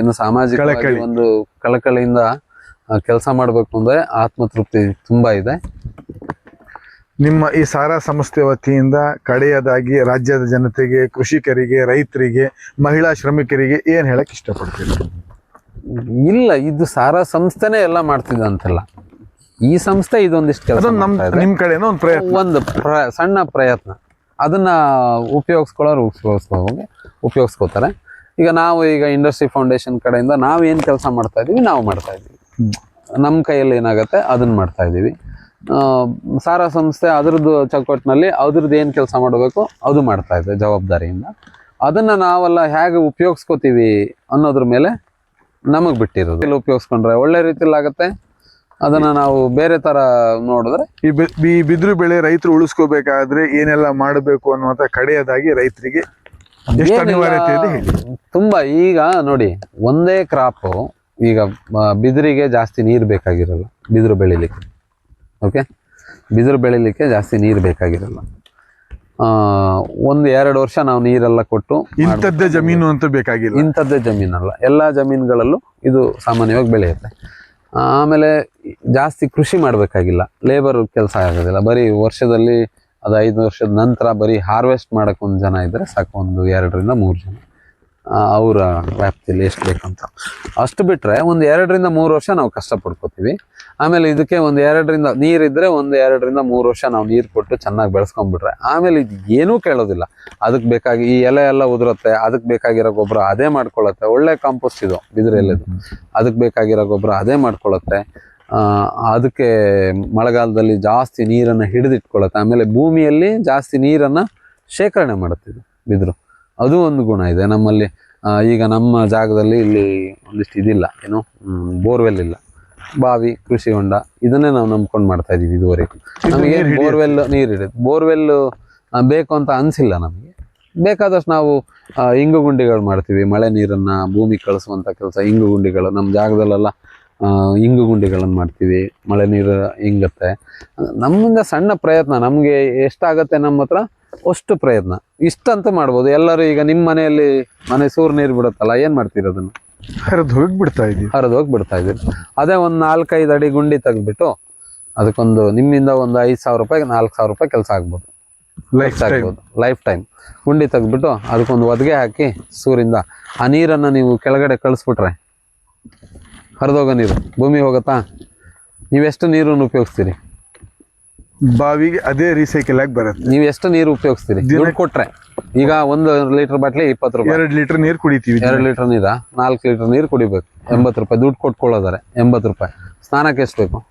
ಏನು ಸಾಮಾಜಿಕ. ಒಂದು ಕಳಕಳಿಯಿಂದ ಕೆಲಸ ಮಾಡಬೇಕು ಅಂದ್ರೆ ಆತ್ಮ ತೃಪ್ತಿ ತುಂಬಾ ಇದೆ. ನಿಮ್ಮ ಈ ಸಾರಾ ಸಂಸ್ಥೆ ವತಿಯಿಂದ ಕಡೆಯದಾಗಿ ರಾಜ್ಯದ ಜನತೆಗೆ ಕೃಷಿಕರಿಗೆ ರೈತರಿಗೆ ಮಹಿಳಾ ಶ್ರಮಿಕರಿಗೆ ಏನ್ ಹೇಳಕ್ ಇಷ್ಟಪಡ್ತೀರಿ? ಇಲ್ಲ ಇದು ಸಾರಾ ಸಂಸ್ಥೆನೇ ಎಲ್ಲ ಮಾಡ್ತಿದ್ದ ಅಂತಲ್ಲ. ಈ ಸಂಸ್ಥೆ ಇದೊಂದಿಷ್ಟು ಕೆಲಸ ನಮ್ಮ ನಿಮ್ಮ ನಿಮ್ ಕಡೆನೋ ಒಂದು ಪ್ರಯತ್ನ. ಒಂದು ಸಣ್ಣ ಪ್ರಯತ್ನ. ಅದನ್ನ ಉಪಯೋಗಿಸ್ಕೊಳ್ಳೋರು ಉಪಯೋಗಿಸ್ಕೋಗಿ ಉಪಯೋಗಿಸ್ಕೋತಾರೆ ಈಗ ನಾವು ಈಗ ಇಂಡಸ್ಟ್ರಿ ಫೌಂಡೇಶನ್ ಕಡೆಯಿಂದ ನಾವು ಏನು ಕೆಲಸ ಮಾಡ್ತಾ ಇದ್ದೀವಿ ನಾವು ಮಾಡ್ತಾ ಇದ್ದೀವಿ ನಮ್ಮ ಕೈಯಲ್ಲಿ ಏನಾಗುತ್ತೆ ಅದನ್ನು ಮಾಡ್ತಾ ಇದ್ದೀವಿ ಸಾರಾ ಸಂಸ್ಥೆ ಅದ್ರದ್ದು ಚೌಕಟ್ಟಿನಲ್ಲಿ ಅದ್ರದ್ದು ಏನು ಕೆಲಸ ಮಾಡಬೇಕು ಅದು ಮಾಡ್ತಾ ಇದೆ ಜವಾಬ್ದಾರಿಯಿಂದ. ಅದನ್ನು ನಾವೆಲ್ಲ ಹೇಗೆ ಉಪಯೋಗಿಸ್ಕೋತೀವಿ ಅನ್ನೋದ್ರ ಮೇಲೆ ನಮಗೆ ಬಿಟ್ಟಿರೋದು. ಉಪಯೋಗಿಸ್ಕೊಂಡ್ರೆ ಒಳ್ಳೆ ರೀತಿಲಿ ಆಗುತ್ತೆ ಅದನ್ನ ನಾವು ಬೇರೆ ತರ ನೋಡಿದ್ರೆ ಈ ಬಿದ್ರು ಈ ಬಿದಿರು ಬೆಳೆ ರೈತರು ಉಳಿಸ್ಕೋಬೇಕಾದ್ರೆ ಏನೆಲ್ಲ ಮಾಡಬೇಕು ಅನ್ನುವಂತ ಕಡೆಯದಾಗಿ ರೈತರಿಗೆ ಎಷ್ಟು ಅನಿವಾರ್ಯತೆ ಇದೆ ಹೇಳಿ. ತುಂಬಾ ಈಗ ನೋಡಿ ಒಂದೇ ಕ್ರಾಪ್ ಈಗ ಬಿದಿರಿಗೆ ಜಾಸ್ತಿ ನೀರು ಬೇಕಾಗಿರಲ್ಲ ಬಿದಿರು ಬೆಳಿಲಿಕ್ಕೆ. ಓಕೆ ಬಿದಿರು ಬೆಳಿಲಿಕ್ಕೆ ಜಾಸ್ತಿ ನೀರು ಬೇಕಾಗಿರಲ್ಲ. ಆ, ಒಂದು ಎರಡು ವರ್ಷ ನಾವು ನೀರೆಲ್ಲ ಕೊಟ್ಟು ಇಂಥದ್ದೇ ಜಮೀನು ಅಂತ ಬೇಕಾಗಿಲ್ಲ. ಇಂಥದ್ದೇ ಜಮೀನಲ್ಲ. ಎಲ್ಲ ಜಮೀನುಗಳಲ್ಲೂ ಇದು ಸಾಮಾನ್ಯವಾಗಿ ಬೆಳೆಯುತ್ತೆ. ಆಮೇಲೆ ಜಾಸ್ತಿ ಕೃಷಿ ಮಾಡಬೇಕಾಗಿಲ್ಲ. ಲೇಬರ್ ಕೆಲಸ ಆಗೋದಿಲ್ಲ. ಬರೀ ವರ್ಷದಲ್ಲಿ ಅದು ಐದು ವರ್ಷದ ನಂತರ ಬರೀ ಹಾರ್ವೆಸ್ಟ್ ಮಾಡೋಕ್ಕೊಂದು ಜನ ಇದ್ದರೆ ಸಾಕು ಒಂದು ಎರಡರಿಂದ ಮೂರು ಜನ. ಅವರ ವ್ಯಾಪ್ತಿಯಲ್ಲಿ ಎಷ್ಟು ಬೇಕಂತ. ಅಷ್ಟು ಬಿಟ್ಟರೆ ಒಂದು ಎರಡರಿಂದ ಮೂರು ವರ್ಷ ನಾವು ಕಷ್ಟ ಪಡ್ಕೋತೀವಿ ಆಮೇಲೆ ಇದಕ್ಕೆ ಒಂದು ಎರಡರಿಂದ ನೀರಿದ್ದರೆ ಒಂದು ಎರಡರಿಂದ ಮೂರು ವರ್ಷ ನಾವು ನೀರು ಕೊಟ್ಟು ಚೆನ್ನಾಗಿ ಬೆಳೆಸ್ಕೊಂಡ್ಬಿಟ್ರೆ. ಆಮೇಲೆ ಇದು ಏನೂ ಕೇಳೋದಿಲ್ಲ. ಅದಕ್ಕೆ ಬೇಕಾಗಿ ಈ ಎಲೆ ಎಲ್ಲ ಉದುರುತ್ತೆ, ಅದಕ್ಕೆ ಬೇಕಾಗಿರೋ ಗೊಬ್ಬರ ಅದೇ ಮಾಡ್ಕೊಳತ್ತೆ. ಒಳ್ಳೆ ಕಾಂಪೋಸ್ಟ್ ಇದು ಬಿದಿರು ಎಲೆದು ಅದಕ್ಕೆ ಬೇಕಾಗಿರೋ ಗೊಬ್ಬರ ಅದೇ ಮಾಡ್ಕೊಳತ್ತೆ. ಅದಕ್ಕೆ ಮಳೆಗಾಲದಲ್ಲಿ ಜಾಸ್ತಿ ನೀರನ್ನು ಹಿಡಿದಿಟ್ಕೊಳತ್ತೆ. ಆಮೇಲೆ ಭೂಮಿಯಲ್ಲಿ ಜಾಸ್ತಿ ನೀರನ್ನು ಶೇಖರಣೆ ಮಾಡುತ್ತೆ ಇದು ಬಿದಿರು. ಅದು ಒಂದು ಗುಣ ಇದೆ. ನಮ್ಮಲ್ಲಿ ಈಗ ನಮ್ಮ ಜಾಗದಲ್ಲಿ ಇಲ್ಲಿ ಒಂದಿಷ್ಟು ಇದಿಲ್ಲ. ಏನು ಬೋರ್ವೆಲ್ ಇಲ್ಲ. ಬಾವಿ ಕೃಷಿ ಹೊಂಡ ಇದನ್ನೇ ನಾವು ನಂಬ್ಕೊಂಡು ಮಾಡ್ತಾ ಇದೀವಿ ಇದುವರೆಗೂ. ನಮಗೆ ಬೋರ್ವೆಲ್ ನೀರು ಹಿಡಿಯುತ್ತೆ. ಬೋರ್ವೆಲ್ ಬೇಕು ಅಂತ ಅನಿಸಿಲ್ಲ ನಮಗೆ. ಬೇಕಾದಷ್ಟು ನಾವು ಇಂಗು ಗುಂಡಿಗಳು ಮಾಡ್ತೀವಿ. ಮಳೆ ನೀರನ್ನ ಭೂಮಿ ಕಳಿಸುವಂತ ಕೆಲಸ ಇಂಗು ಗುಂಡಿಗಳು. ನಮ್ಮ ಜಾಗದಲ್ಲೆಲ್ಲ ಇಂಗು ಗುಂಡಿಗಳನ್ನು ಮಾಡ್ತೀವಿ. ಮಳೆ ನೀರು ಇಂಗುತ್ತೆ. ನಮ್ಮಿಂದ ಸಣ್ಣ ಪ್ರಯತ್ನ. ನಮಗೆ ಎಷ್ಟಾಗತ್ತೆ ನಮ್ಮ ಹತ್ರ? ಅಷ್ಟು ಪ್ರಯತ್ನ. ಇಷ್ಟಂತೂ ಮಾಡ್ಬೋದು. ಎಲ್ಲರೂ ಈಗ ನಿಮ್ಮ ಮನೆಯಲ್ಲಿ ಮನೆ ಸೂರು ನೀರು ಬಿಡುತ್ತಲ್ಲ ಏನು ಮಾಡ್ತೀರಿ ಅದನ್ನು? ಹರಿದು ಹೋಗಿ ಬಿಡ್ತಾ ಇದೀವಿ. ಹರಿದು ಹೋಗಿ ಬಿಡ್ತಾ ಇದ್ದೀರಿ ಅದೇ ಒಂದು ನಾಲ್ಕೈದು ಅಡಿ ಗುಂಡಿ ತೆಗೆದ್ಬಿಟ್ಟು ಅದಕ್ಕೊಂದು ನಿಮ್ಮಿಂದ ಒಂದು ಐದು ಸಾವಿರ ರೂಪಾಯಿ ನಾಲ್ಕು ಸಾವಿರ ರೂಪಾಯಿ ಕೆಲಸ ಆಗ್ಬೋದು. ಲೈಫ್ ಆಗ್ಬೋದು. ಲೈಫ್ ಟೈಮ್ ಗುಂಡಿ ತೆಗೆದ್ಬಿಟ್ಟು ಅದಕ್ಕೊಂದು ಒದಗೆ ಹಾಕಿ ಸೂರಿಂದ ಆ ನೀರನ್ನು ನೀವು ಕೆಳಗಡೆ ಕಳಿಸ್ಬಿಟ್ರೆ ಹರಿದೋಗೋ ನೀರು. ಭೂಮಿ ಹೋಗುತ್ತಾ? ನೀವೆಷ್ಟು ನೀರನ್ನು ಉಪಯೋಗಿಸ್ತೀರಿ? ಬಾವಿಗೆ ಅದೇ ರೀಸೈಕಲ್ ಆಗಿ ಬರುತ್ತೆ. ನೀವು ಎಷ್ಟು ನೀರು ಉಪಯೋಗಿಸ್ತೀರಿ? ದುಡ್ಡು ಕೊಟ್ರೆ. ಈಗ ಒಂದು ಲೀಟರ್ ಬಾಟ್ಲಿ ಇಪ್ಪತ್ತು ರೂಪಾಯಿ. ಎರಡು ಲೀಟರ್ ನೀರು ಕುಡಿತೀವಿ ಎರಡು ಲೀಟರ್ ನೀರ ನಾಲ್ಕು ಲೀಟರ್ ನೀರು ಕುಡಿಬೇಕು. ಎಂಬತ್ತು ರೂಪಾಯಿ. ದುಡ್ಡು ಕೊಟ್ಕೊಳ್ಳೋದಾರೆ ಎಂಬತ್ತು ರೂಪಾಯಿ. ಸ್ನಾನಕ್ಕೆ ಎಷ್ಟು ಬೇಕು?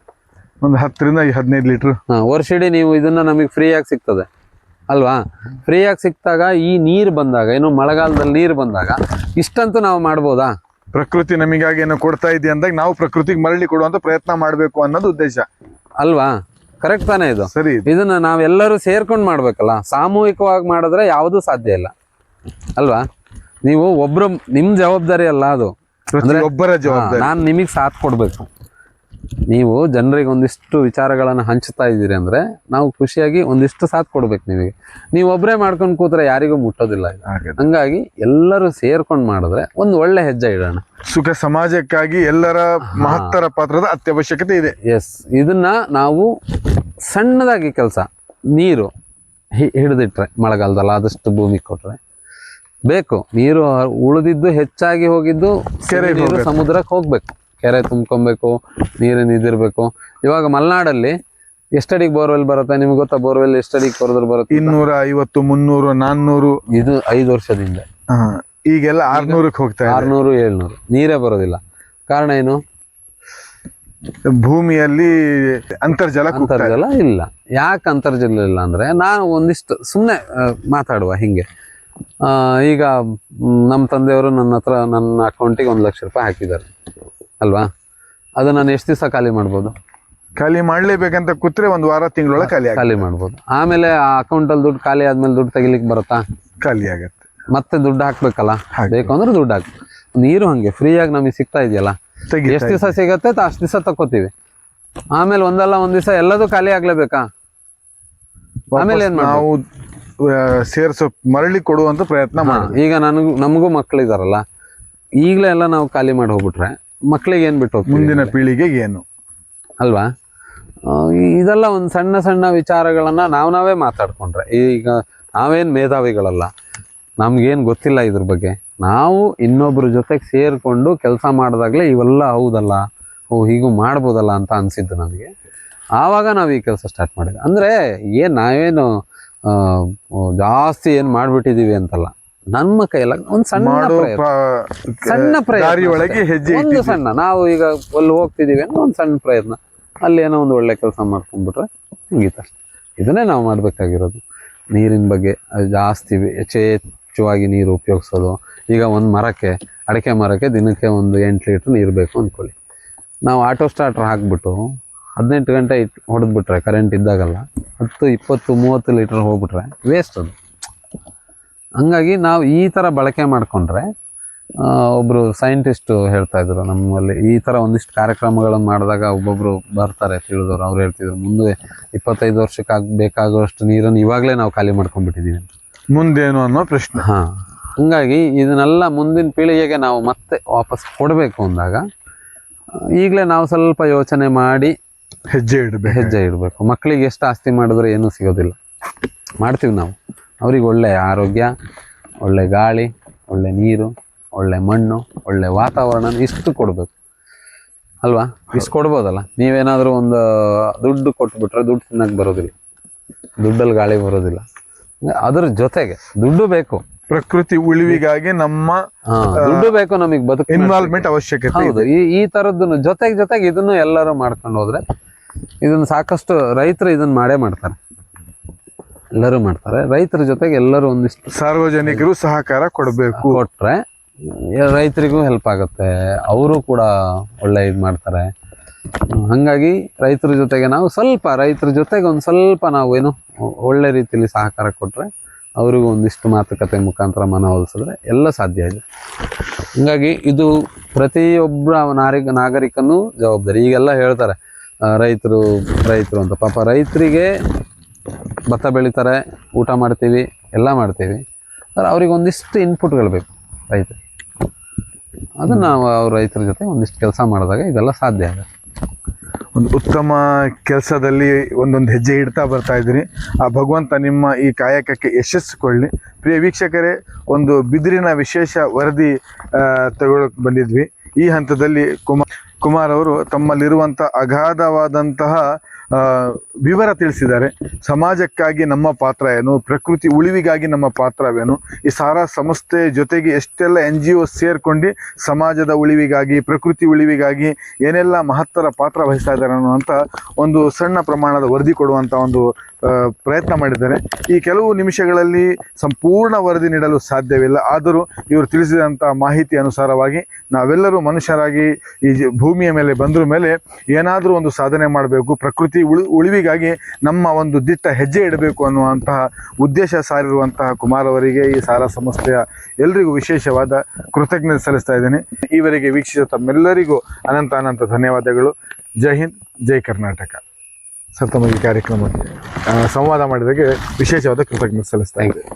ಒಂದು ಹತ್ತರಿಂದ ಹದಿನೈದು ಲೀಟರ್ ಹಾ ವರ್ಷಿಡೀ ನೀವು ಇದನ್ನ ನಮಗೆ ಫ್ರೀಯಾಗಿ ಸಿಗ್ತದೆ. ಅಲ್ವಾ? ಫ್ರೀಯಾಗಿ ಸಿಕ್ತಾಗ ಈ ನೀರು ಬಂದಾಗ ಏನು ಮಳೆಗಾಲದಲ್ಲಿ ನೀರು ಬಂದಾಗ ಇಷ್ಟಂತೂ ನಾವು ಮಾಡ್ಬೋದಾ? ಪ್ರಕೃತಿ ನಮಗಾಗಿ ಏನೋ ಕೊಡ್ತಾ ಇದೆ ಅಂದಾಗ ನಾವು ಪ್ರಕೃತಿಗೆ ಮರಳಿ ಕೊಡುವಂತ ಪ್ರಯತ್ನ ಮಾಡಬೇಕು ಅನ್ನೋದು ಉದ್ದೇಶ. ಅಲ್ವಾ? ಕರೆಕ್ಟ್ ತಾನೇ ಇದು? ಸರಿ. ಇದು. ಇದನ್ನ ನಾವೆಲ್ಲರೂ ಸೇರ್ಕೊಂಡು ಮಾಡ್ಬೇಕಲ್ಲ? ಸಾಮೂಹಿಕವಾಗಿ ಮಾಡಿದ್ರೆ ಯಾವುದು ಸಾಧ್ಯ ಇಲ್ಲ. ಅಲ್ವಾ? ನೀವು ಒಬ್ರು ನಿಮ್ ಜವಾಬ್ದಾರಿ ಅಲ್ಲ ಅದು. ಪ್ರತಿಯೊಬ್ಬರ ಜವಾಬ್ದಾರಿ. ನಾನು ನಿಮಗೆ ಸಾಥ್ ಕೊಡ್ಬೇಕು. ನೀವು ಜನರಿಗೆ ಒಂದಿಷ್ಟು ವಿಚಾರಗಳನ್ನು ಹಂಚ್ತಾ ಇದ್ದೀರಿ ಅಂದ್ರೆ ನಾವು ಖುಷಿಯಾಗಿ ಒಂದಿಷ್ಟು ಸಾಥ್ ಕೊಡ್ಬೇಕು ನಿಮಗೆ. ನೀವು ಒಬ್ಬರೇ ಮಾಡ್ಕೊಂಡು ಕೂತ್ರೆ ಯಾರಿಗೂ ಮುಟ್ಟೋದಿಲ್ಲ ಹಂಗಾಗಿ ಎಲ್ಲರೂ ಸೇರ್ಕೊಂಡು ಮಾಡಿದ್ರೆ ಒಂದು ಒಳ್ಳೆ ಹೆಜ್ಜೆ ಇಡೋಣ. ಸುಖ ಸಮಾಜಕ್ಕಾಗಿ ಎಲ್ಲರ ಮಹತ್ತರ ಪಾತ್ರದ ಅತ್ಯವಶ್ಯಕತೆ ಇದೆ. ಎಸ್ ಇದನ್ನ ನಾವು ಸಣ್ಣದಾಗಿ ಕೆಲಸ ನೀರು ಹಿ- ಹಿಡಿದಿಟ್ರೆ ಮಳೆಗಾಲದಲ್ಲಿ ಆದಷ್ಟು ಭೂಮಿ ಕೊಟ್ರೆ. ಬೇಕು ನೀರು ಉಳಿದಿದ್ದು ಹೆಚ್ಚಾಗಿ ಹೋಗಿದ್ದು ಕೆರೆ ಸಮುದ್ರಕ್ಕೆ ಹೋಗ್ಬೇಕು. ಕೆರೆ ತುಂಬ್ಕೊಬೇಕು ನೀರಿನ ಇದಿರ್ಬೇಕು. ಇವಾಗ ಮಲೆನಾಡಲ್ಲಿ ಎಷ್ಟಡಿಗೆ ಬೋರ್ವೆಲ್ ಬರುತ್ತೆ? ನಿಮ್ಗೆ ಗೊತ್ತಾ ಬೋರ್ವೆಲ್ ಎಷ್ಟಡಿಗೆ ಕೊರೆದ್ರು ಬರುತ್ತೆ? ಇನ್ನೂರ ಐವತ್ತು ಮುನ್ನೂರು ನಾನ್ನೂರು. ಇದು ಐದು ವರ್ಷದಿಂದ. ಈಗೆಲ್ಲ ಆರ್ನೂರಕ್ಕೆ ಹೋಗ್ತಾ ಆರ್ನೂರು ಏಳ್ನೂರು. ನೀರೇ ಬರೋದಿಲ್ಲ. ಕಾರಣ ಏನು? ಭೂಮಿಯಲ್ಲಿ ಅಂತರ್ಜಲ ಅಂತರ್ಜಲ ಇಲ್ಲ. ಯಾಕೆ ಅಂತರ್ಜಲ ಇಲ್ಲ ಅಂದ್ರೆ ನಾನು ಒಂದಿಷ್ಟು ಸುಮ್ಮನೆ ಮಾತಾಡುವ ಹಿಂಗೆ. ಆ, ಈಗ ನಮ್ಮ ತಂದೆಯವರು ನನ್ನ ಹತ್ರ ನನ್ನ ಅಕೌಂಟಿಗೆ ಒಂದು ಲಕ್ಷ ರೂಪಾಯಿ ಹಾಕಿದ್ದಾರೆ. ಅಲ್ವಾ? ಅದು ನಾನು ಎಷ್ಟು ದಿವಸ ಖಾಲಿ ಮಾಡ್ಬೋದು? ಖಾಲಿ ಮಾಡಲೇಬೇಕಂತ ಕೂತ್ರೆ ಒಂದು ವಾರ ತಿಂಗಳೊಳಗೆ ಖಾಲಿ ಖಾಲಿ ಮಾಡ್ಬೋದು. ಆಮೇಲೆ ಆ ಅಕೌಂಟಲ್ಲಿ ದುಡ್ಡು ಖಾಲಿ ಆದ್ಮೇಲೆ ದುಡ್ಡು ತೆಗಿಲಿಕ್ಕೆ ಬರುತ್ತಾ? ಖಾಲಿ ಆಗುತ್ತೆ. ಮತ್ತೆ ದುಡ್ಡು ಹಾಕ್ಬೇಕಲ್ಲ? ಹಾಕ್ಬೇಕು. ಬೇಕು ಅಂದ್ರೆ ದುಡ್ಡು ಹಾಕ್ ನೀರು ಹಂಗೆ ಫ್ರೀಯಾಗಿ ನಮಗೆ ಸಿಗ್ತಾ ಇದೆಯಲ್ಲ? ಎಷ್ಟು ದಿವಸ ಸಿಗತ್ತೆ ಅಷ್ಟು ದಿವಸ ತಕೋತೀವಿ ಆಮೇಲೆ ಒಂದಲ್ಲ ಒಂದ್ ದಿವಸ ಎಲ್ಲದೂ ಖಾಲಿ ಆಗ್ಲೇಬೇಕಾ? ಆಮೇಲೆ ಏನ್? ನಾವು ಸೇರಿಸೋ ಸೇರ್ಸೋ ಮರಳಿ ಕೊಡುವಂತ ಪ್ರಯತ್ನ ಮಾಡ ಈಗ ನನಗೂ ನಮಗೂ ಮಕ್ಕಳಿದಾರಲ್ಲ ಈಗಲೇ ಎಲ್ಲ ನಾವು ಖಾಲಿ ಮಾಡಿ ಹೋಗ್ಬಿಟ್ರೆ ಮಕ್ಕಳಿಗೆ ಏನು ಬಿಟ್ಟು ಮುಂದಿನ ಪೀಳಿಗೆಗೆ ಏನು? ಅಲ್ವಾ? ಇದೆಲ್ಲ ಒಂದು ಸಣ್ಣ ಸಣ್ಣ ವಿಚಾರಗಳನ್ನು ನಾವು ನಾವೇ ಮಾತಾಡ್ಕೊಂಡ್ರೆ. ಈಗ ನಾವೇನು ಮೇಧಾವಿಗಳಲ್ಲ ನಮಗೇನು ಗೊತ್ತಿಲ್ಲ ಇದ್ರ ಬಗ್ಗೆ. ನಾವು ಇನ್ನೊಬ್ಬರ ಜೊತೆಗೆ ಸೇರಿಕೊಂಡು ಕೆಲಸ ಮಾಡಿದಾಗಲೇ ಇವೆಲ್ಲ ಹೌದಲ್ಲ ಓ ಹೀಗೂ ಮಾಡ್ಬೋದಲ್ಲ ಅಂತ ಅನಿಸಿದ್ದು ನನಗೆ ಆವಾಗ ನಾವು ಈ ಕೆಲಸ ಸ್ಟಾರ್ಟ್ ಮಾಡಿದ್ವಿ. ಅಂದರೆ ಏನು ನಾವೇನು ಜಾಸ್ತಿ ಏನು ಮಾಡಿಬಿಟ್ಟಿದ್ದೀವಿ ಅಂತಲ್ಲ. ನಮ್ಮ ಕೈಯಲ್ಲ ಒಂದು ಸಣ್ಣ ಮಾಡೋ ಪ್ರಯತ್ನ. ಪ್ರ- ಸಣ್ಣ ಪ್ರಯತ್ನ ದಾರಿ ಒಳಗೆ ಹೆಜ್ಜೆ ಒಂದು ಸಣ್ಣ. ನಾವು ಈಗ ಅಲ್ಲಿ ಹೋಗ್ತಿದ್ದೀವಿ ಅನ್ನೋ ಒಂದು ಸಣ್ಣ ಪ್ರಯತ್ನ. ಅಲ್ಲಿ ಏನೋ ಒಂದು ಒಳ್ಳೆ ಕೆಲಸ ಮಾಡ್ಕೊಂಡ್ಬಿಟ್ರೆ ಮುಗೀತು ಅಷ್ಟೇ. ಇದನ್ನೇ ನಾವು ಮಾಡಬೇಕಾಗಿರೋದು. ನೀರಿನ ಬಗ್ಗೆ ಅದು ಜಾಸ್ತಿ ಯಥೇಚ್ಛವಾಗಿ ನೀರು ಉಪಯೋಗಿಸೋದು. ಈಗ ಒಂದು ಮರಕ್ಕೆ ಅಡಿಕೆ ಮರಕ್ಕೆ ದಿನಕ್ಕೆ ಒಂದು ಎಂಟು ಲೀಟ್ರ್ ನೀರು ಬೇಕು ಅಂದ್ಕೊಳ್ಳಿ. ನಾವು ಆಟೋ ಸ್ಟಾರ್ಟ್ರ್ ಹಾಕ್ಬಿಟ್ಟು ಹದಿನೆಂಟು ಗಂಟೆ ಇಟ್ ಹೊಡೆದ್ಬಿಟ್ರೆ ಕರೆಂಟ್ ಇದ್ದಾಗಲ್ಲ ಹತ್ತು ಇಪ್ಪತ್ತು ಮೂವತ್ತು ಲೀಟ್ರ್ ಹೋಗ್ಬಿಟ್ರೆ ವೇಸ್ಟ್ ಅದು. ಹಂಗಾಗಿ ನಾವು ಈ ಥರ ಬಳಕೆ ಮಾಡಿಕೊಂಡ್ರೆ ಒಬ್ಬರು ಸೈಂಟಿಸ್ಟು ಹೇಳ್ತಾ ಇದ್ರು ನಮ್ಮಲ್ಲಿ ಈ ಥರ ಒಂದಿಷ್ಟು ಕಾರ್ಯಕ್ರಮಗಳನ್ನು ಮಾಡಿದಾಗ ಒಬ್ಬೊಬ್ಬರು ಬರ್ತಾರೆ ತಿಳಿದವರು. ಅವ್ರು ಹೇಳ್ತಿದ್ರು ಮುಂದೆ ಇಪ್ಪತ್ತೈದು ವರ್ಷಕ್ಕೆ ಬೇಕಾಗುವಷ್ಟು ನೀರನ್ನು ಇವಾಗಲೇ ನಾವು ಖಾಲಿ ಮಾಡ್ಕೊಂಡ್ಬಿಟ್ಟಿದ್ದೀವಿ ಅಂತ. ಮುಂದೇನು ಅನ್ನೋ ಪ್ರಶ್ನೆ. ಹಾಂ. ಹಂಗಾಗಿ ಇದನ್ನೆಲ್ಲ ಮುಂದಿನ ಪೀಳಿಗೆಗೆ ನಾವು ಮತ್ತೆ ವಾಪಸ್ ಕೊಡಬೇಕು ಅಂದಾಗ ಈಗಲೇ ನಾವು ಸ್ವಲ್ಪ ಯೋಚನೆ ಮಾಡಿ ಹೆಜ್ಜೆ ಇಡಬೇಕು. ಹೆಜ್ಜೆ ಇಡಬೇಕು. ಮಕ್ಕಳಿಗೆ ಎಷ್ಟು ಆಸ್ತಿ ಮಾಡಿದ್ರೆ ಏನೂ ಸಿಗೋದಿಲ್ಲ. ಮಾಡ್ತೀವಿ ನಾವು. ಅವ್ರಿಗೆ ಒಳ್ಳೆ ಆರೋಗ್ಯ ಒಳ್ಳೆ ಗಾಳಿ ಒಳ್ಳೆ ನೀರು ಒಳ್ಳೆ ಮಣ್ಣು ಒಳ್ಳೆ ವಾತಾವರಣ ಇಷ್ಟು ಕೊಡಬೇಕು. ಅಲ್ವಾ? ಇಷ್ಟು ಕೊಡ್ಬೋದಲ್ಲ? ನೀವೇನಾದರೂ ಒಂದು ದುಡ್ಡು ಕೊಟ್ಬಿಟ್ರೆ ದುಡ್ಡು ತಿನ್ನಕ್ಕೆ ಬರೋದಿಲ್ಲ. ದುಡ್ಡಲ್ಲಿ ಗಾಳಿ ಬರೋದಿಲ್ಲ. ಅದ್ರ ಜೊತೆಗೆ ದುಡ್ಡು ಬೇಕು. ಪ್ರಕೃತಿ ಉಳಿವಿಗಾಗಿ ನಮ್ಮ ದುಡ್ಡು ಬೇಕು ನಮಗೆ ಬದುಕು ಇನ್ವಾಲ್ವ್ಮೆಂಟ್ ಅವಶ್ಯಕತೆ ಹೌದು ಈ ಈ ಥರದ್ದನ್ನು ಜೊತೆಗೆ ಜೊತೆಗೆ ಇದನ್ನು ಎಲ್ಲರೂ ಮಾಡ್ಕೊಂಡು ಹೋದ್ರೆ ಇದನ್ನ ಸಾಕಷ್ಟು ರೈತರು ಇದನ್ನ ಮಾಡೇ ಮಾಡ್ತಾರೆ. ಎಲ್ಲರೂ ಮಾಡ್ತಾರೆ. ರೈತರ ಜೊತೆಗೆ ಎಲ್ಲರೂ ಒಂದಿಷ್ಟು ಸಾರ್ವಜನಿಕರು ಸಹಕಾರ ಕೊಡಬೇಕು. ಕೊಟ್ಟರೆ ರೈತರಿಗೂ ಹೆಲ್ಪ್ ಆಗುತ್ತೆ. ಅವರು ಕೂಡ ಒಳ್ಳೆ ಇದು ಮಾಡ್ತಾರೆ. ಹಾಗಾಗಿ ರೈತರ ಜೊತೆಗೆ ನಾವು ಸ್ವಲ್ಪ ರೈತರ ಜೊತೆಗೆ ಒಂದು ಸ್ವಲ್ಪ ನಾವು ಏನು ಒಳ್ಳೆ ರೀತಿಯಲ್ಲಿ ಸಹಕಾರ ಕೊಟ್ಟರೆ ಅವರಿಗೂ ಒಂದಿಷ್ಟು ಮಾತುಕತೆ ಮುಖಾಂತರ ಮನವೊಲಿಸಿದ್ರೆ ಎಲ್ಲ ಸಾಧ್ಯ ಇದೆ ಹಂಗಾಗಿ ಇದು ಪ್ರತಿಯೊಬ್ಬ ನಾರಿಗ ನಾಗರಿಕನೂ ಜವಾಬ್ದಾರಿ. ಈಗೆಲ್ಲ ಹೇಳ್ತಾರೆ ರೈತರು ರೈತರು ಅಂತ. ಪಾಪ ರೈತರಿಗೆ ಭತ್ತ ಬೆಳಿತಾರೆ ಊಟ ಮಾಡ್ತೀವಿ ಎಲ್ಲ ಮಾಡ್ತೀವಿ. ಆದರೆ ಅವ್ರಿಗೆ ಒಂದಿಷ್ಟು ಇನ್ಪುಟ್ಗಳು ಬೇಕು ರೈತ. ಅದನ್ನು ನಾವು ಅವ್ರ ರೈತರ ಜೊತೆ ಒಂದಿಷ್ಟು ಕೆಲಸ ಮಾಡಿದಾಗ ಇದೆಲ್ಲ ಸಾಧ್ಯ ಆಗುತ್ತೆ. ಒಂದು ಉತ್ತಮ ಕೆಲಸದಲ್ಲಿ ಒಂದೊಂದು ಹೆಜ್ಜೆ ಇಡ್ತಾ ಬರ್ತಾ ಇದ್ದೀರಿ. ಆ ಭಗವಂತ ನಿಮ್ಮ ಈ ಕಾಯಕಕ್ಕೆ ಯಶಸ್ಸು ಕೊಳ್ಳಿ ಪ್ರಿಯ ವೀಕ್ಷಕರೇ ಒಂದು ಬಿದಿರಿನ ವಿಶೇಷ ವರದಿ ತಗೊಳಕ್ಕೆ ಬಂದಿದ್ವಿ. ಈ ಹಂತದಲ್ಲಿ ಕುಮಾರ್ ಕುಮಾರ್ ಅವರು ತಮ್ಮಲ್ಲಿರುವಂಥ ಅಗಾಧವಾದಂತಹ ವಿವರ ತಿಳಿಸಿದ್ದಾರೆ. ಸಮಾಜಕ್ಕಾಗಿ ನಮ್ಮ ಪಾತ್ರ ಏನು? ಪ್ರಕೃತಿ ಉಳಿವಿಗಾಗಿ ನಮ್ಮ ಪಾತ್ರವೇನು? ಈ ಸಾರಾ ಸಂಸ್ಥೆ ಜೊತೆಗೆ ಎಷ್ಟೆಲ್ಲ ಎನ್ ಜಿ ಒ ಸೇರ್ಕೊಂಡು ಸಮಾಜದ ಉಳಿವಿಗಾಗಿ, ಪ್ರಕೃತಿ ಉಳಿವಿಗಾಗಿ ಏನೆಲ್ಲ ಮಹತ್ತರ ಪಾತ್ರ ವಹಿಸ್ತಾ ಇದ್ದಾರೆ ಅನ್ನುವಂಥ ಒಂದು ಸಣ್ಣ ಪ್ರಮಾಣದ ವರದಿ ಕೊಡುವಂಥ ಒಂದು ಪ್ರಯತ್ನ ಮಾಡಿದ್ದಾರೆ. ಈ ಕೆಲವು ನಿಮಿಷಗಳಲ್ಲಿ ಸಂಪೂರ್ಣ ವರದಿ ನೀಡಲು ಸಾಧ್ಯವಿಲ್ಲ. ಆದರೂ ಇವರು ತಿಳಿಸಿದಂಥ ಮಾಹಿತಿ ಅನುಸಾರವಾಗಿ ನಾವೆಲ್ಲರೂ ಮನುಷ್ಯರಾಗಿ ಈ ಭೂಮಿಯ ಮೇಲೆ ಬಂದ್ರ ಮೇಲೆ ಏನಾದರೂ ಒಂದು ಸಾಧನೆ ಮಾಡಬೇಕು. ಪ್ರಕೃತಿ ಉಳಿ, ಉಳಿವಿಗಾಗಿ ನಮ್ಮ ಒಂದು ದಿಟ್ಟ ಹೆಜ್ಜೆ ಇಡಬೇಕು ಅನ್ನುವಂತಹ ಉದ್ದೇಶ ಸಾರಿರುವಂತಹ ಕುಮಾರ್ ಅವರಿಗೆ ಈ ಸಾರಾ ಸಂಸ್ಥೆಯ ಎಲ್ರಿಗೂ ವಿಶೇಷವಾದ ಕೃತಜ್ಞತೆ ಸಲ್ಲಿಸ್ತಾ ಇದ್ದೇನೆ. ಈವರೆಗೆ ವೀಕ್ಷಿಸಿದ ತಮ್ಮೆಲ್ಲರಿಗೂ ಅನಂತ ಅನಂತ ಧನ್ಯವಾದಗಳು. ಜೈ ಹಿಂದ್, ಜೈ ಕರ್ನಾಟಕ. ಸರ್ ತಮಗೆ ಈ ಕಾರ್ಯಕ್ರಮಕ್ಕೆ ಸಂವಾದ ಮಾಡಿದಾಗೆ ವಿಶೇಷವಾದ ಕೃತಜ್ಞತೆ ಸಲ್ಲಿಸ್ತಾ ಇದ್ದೀನಿ.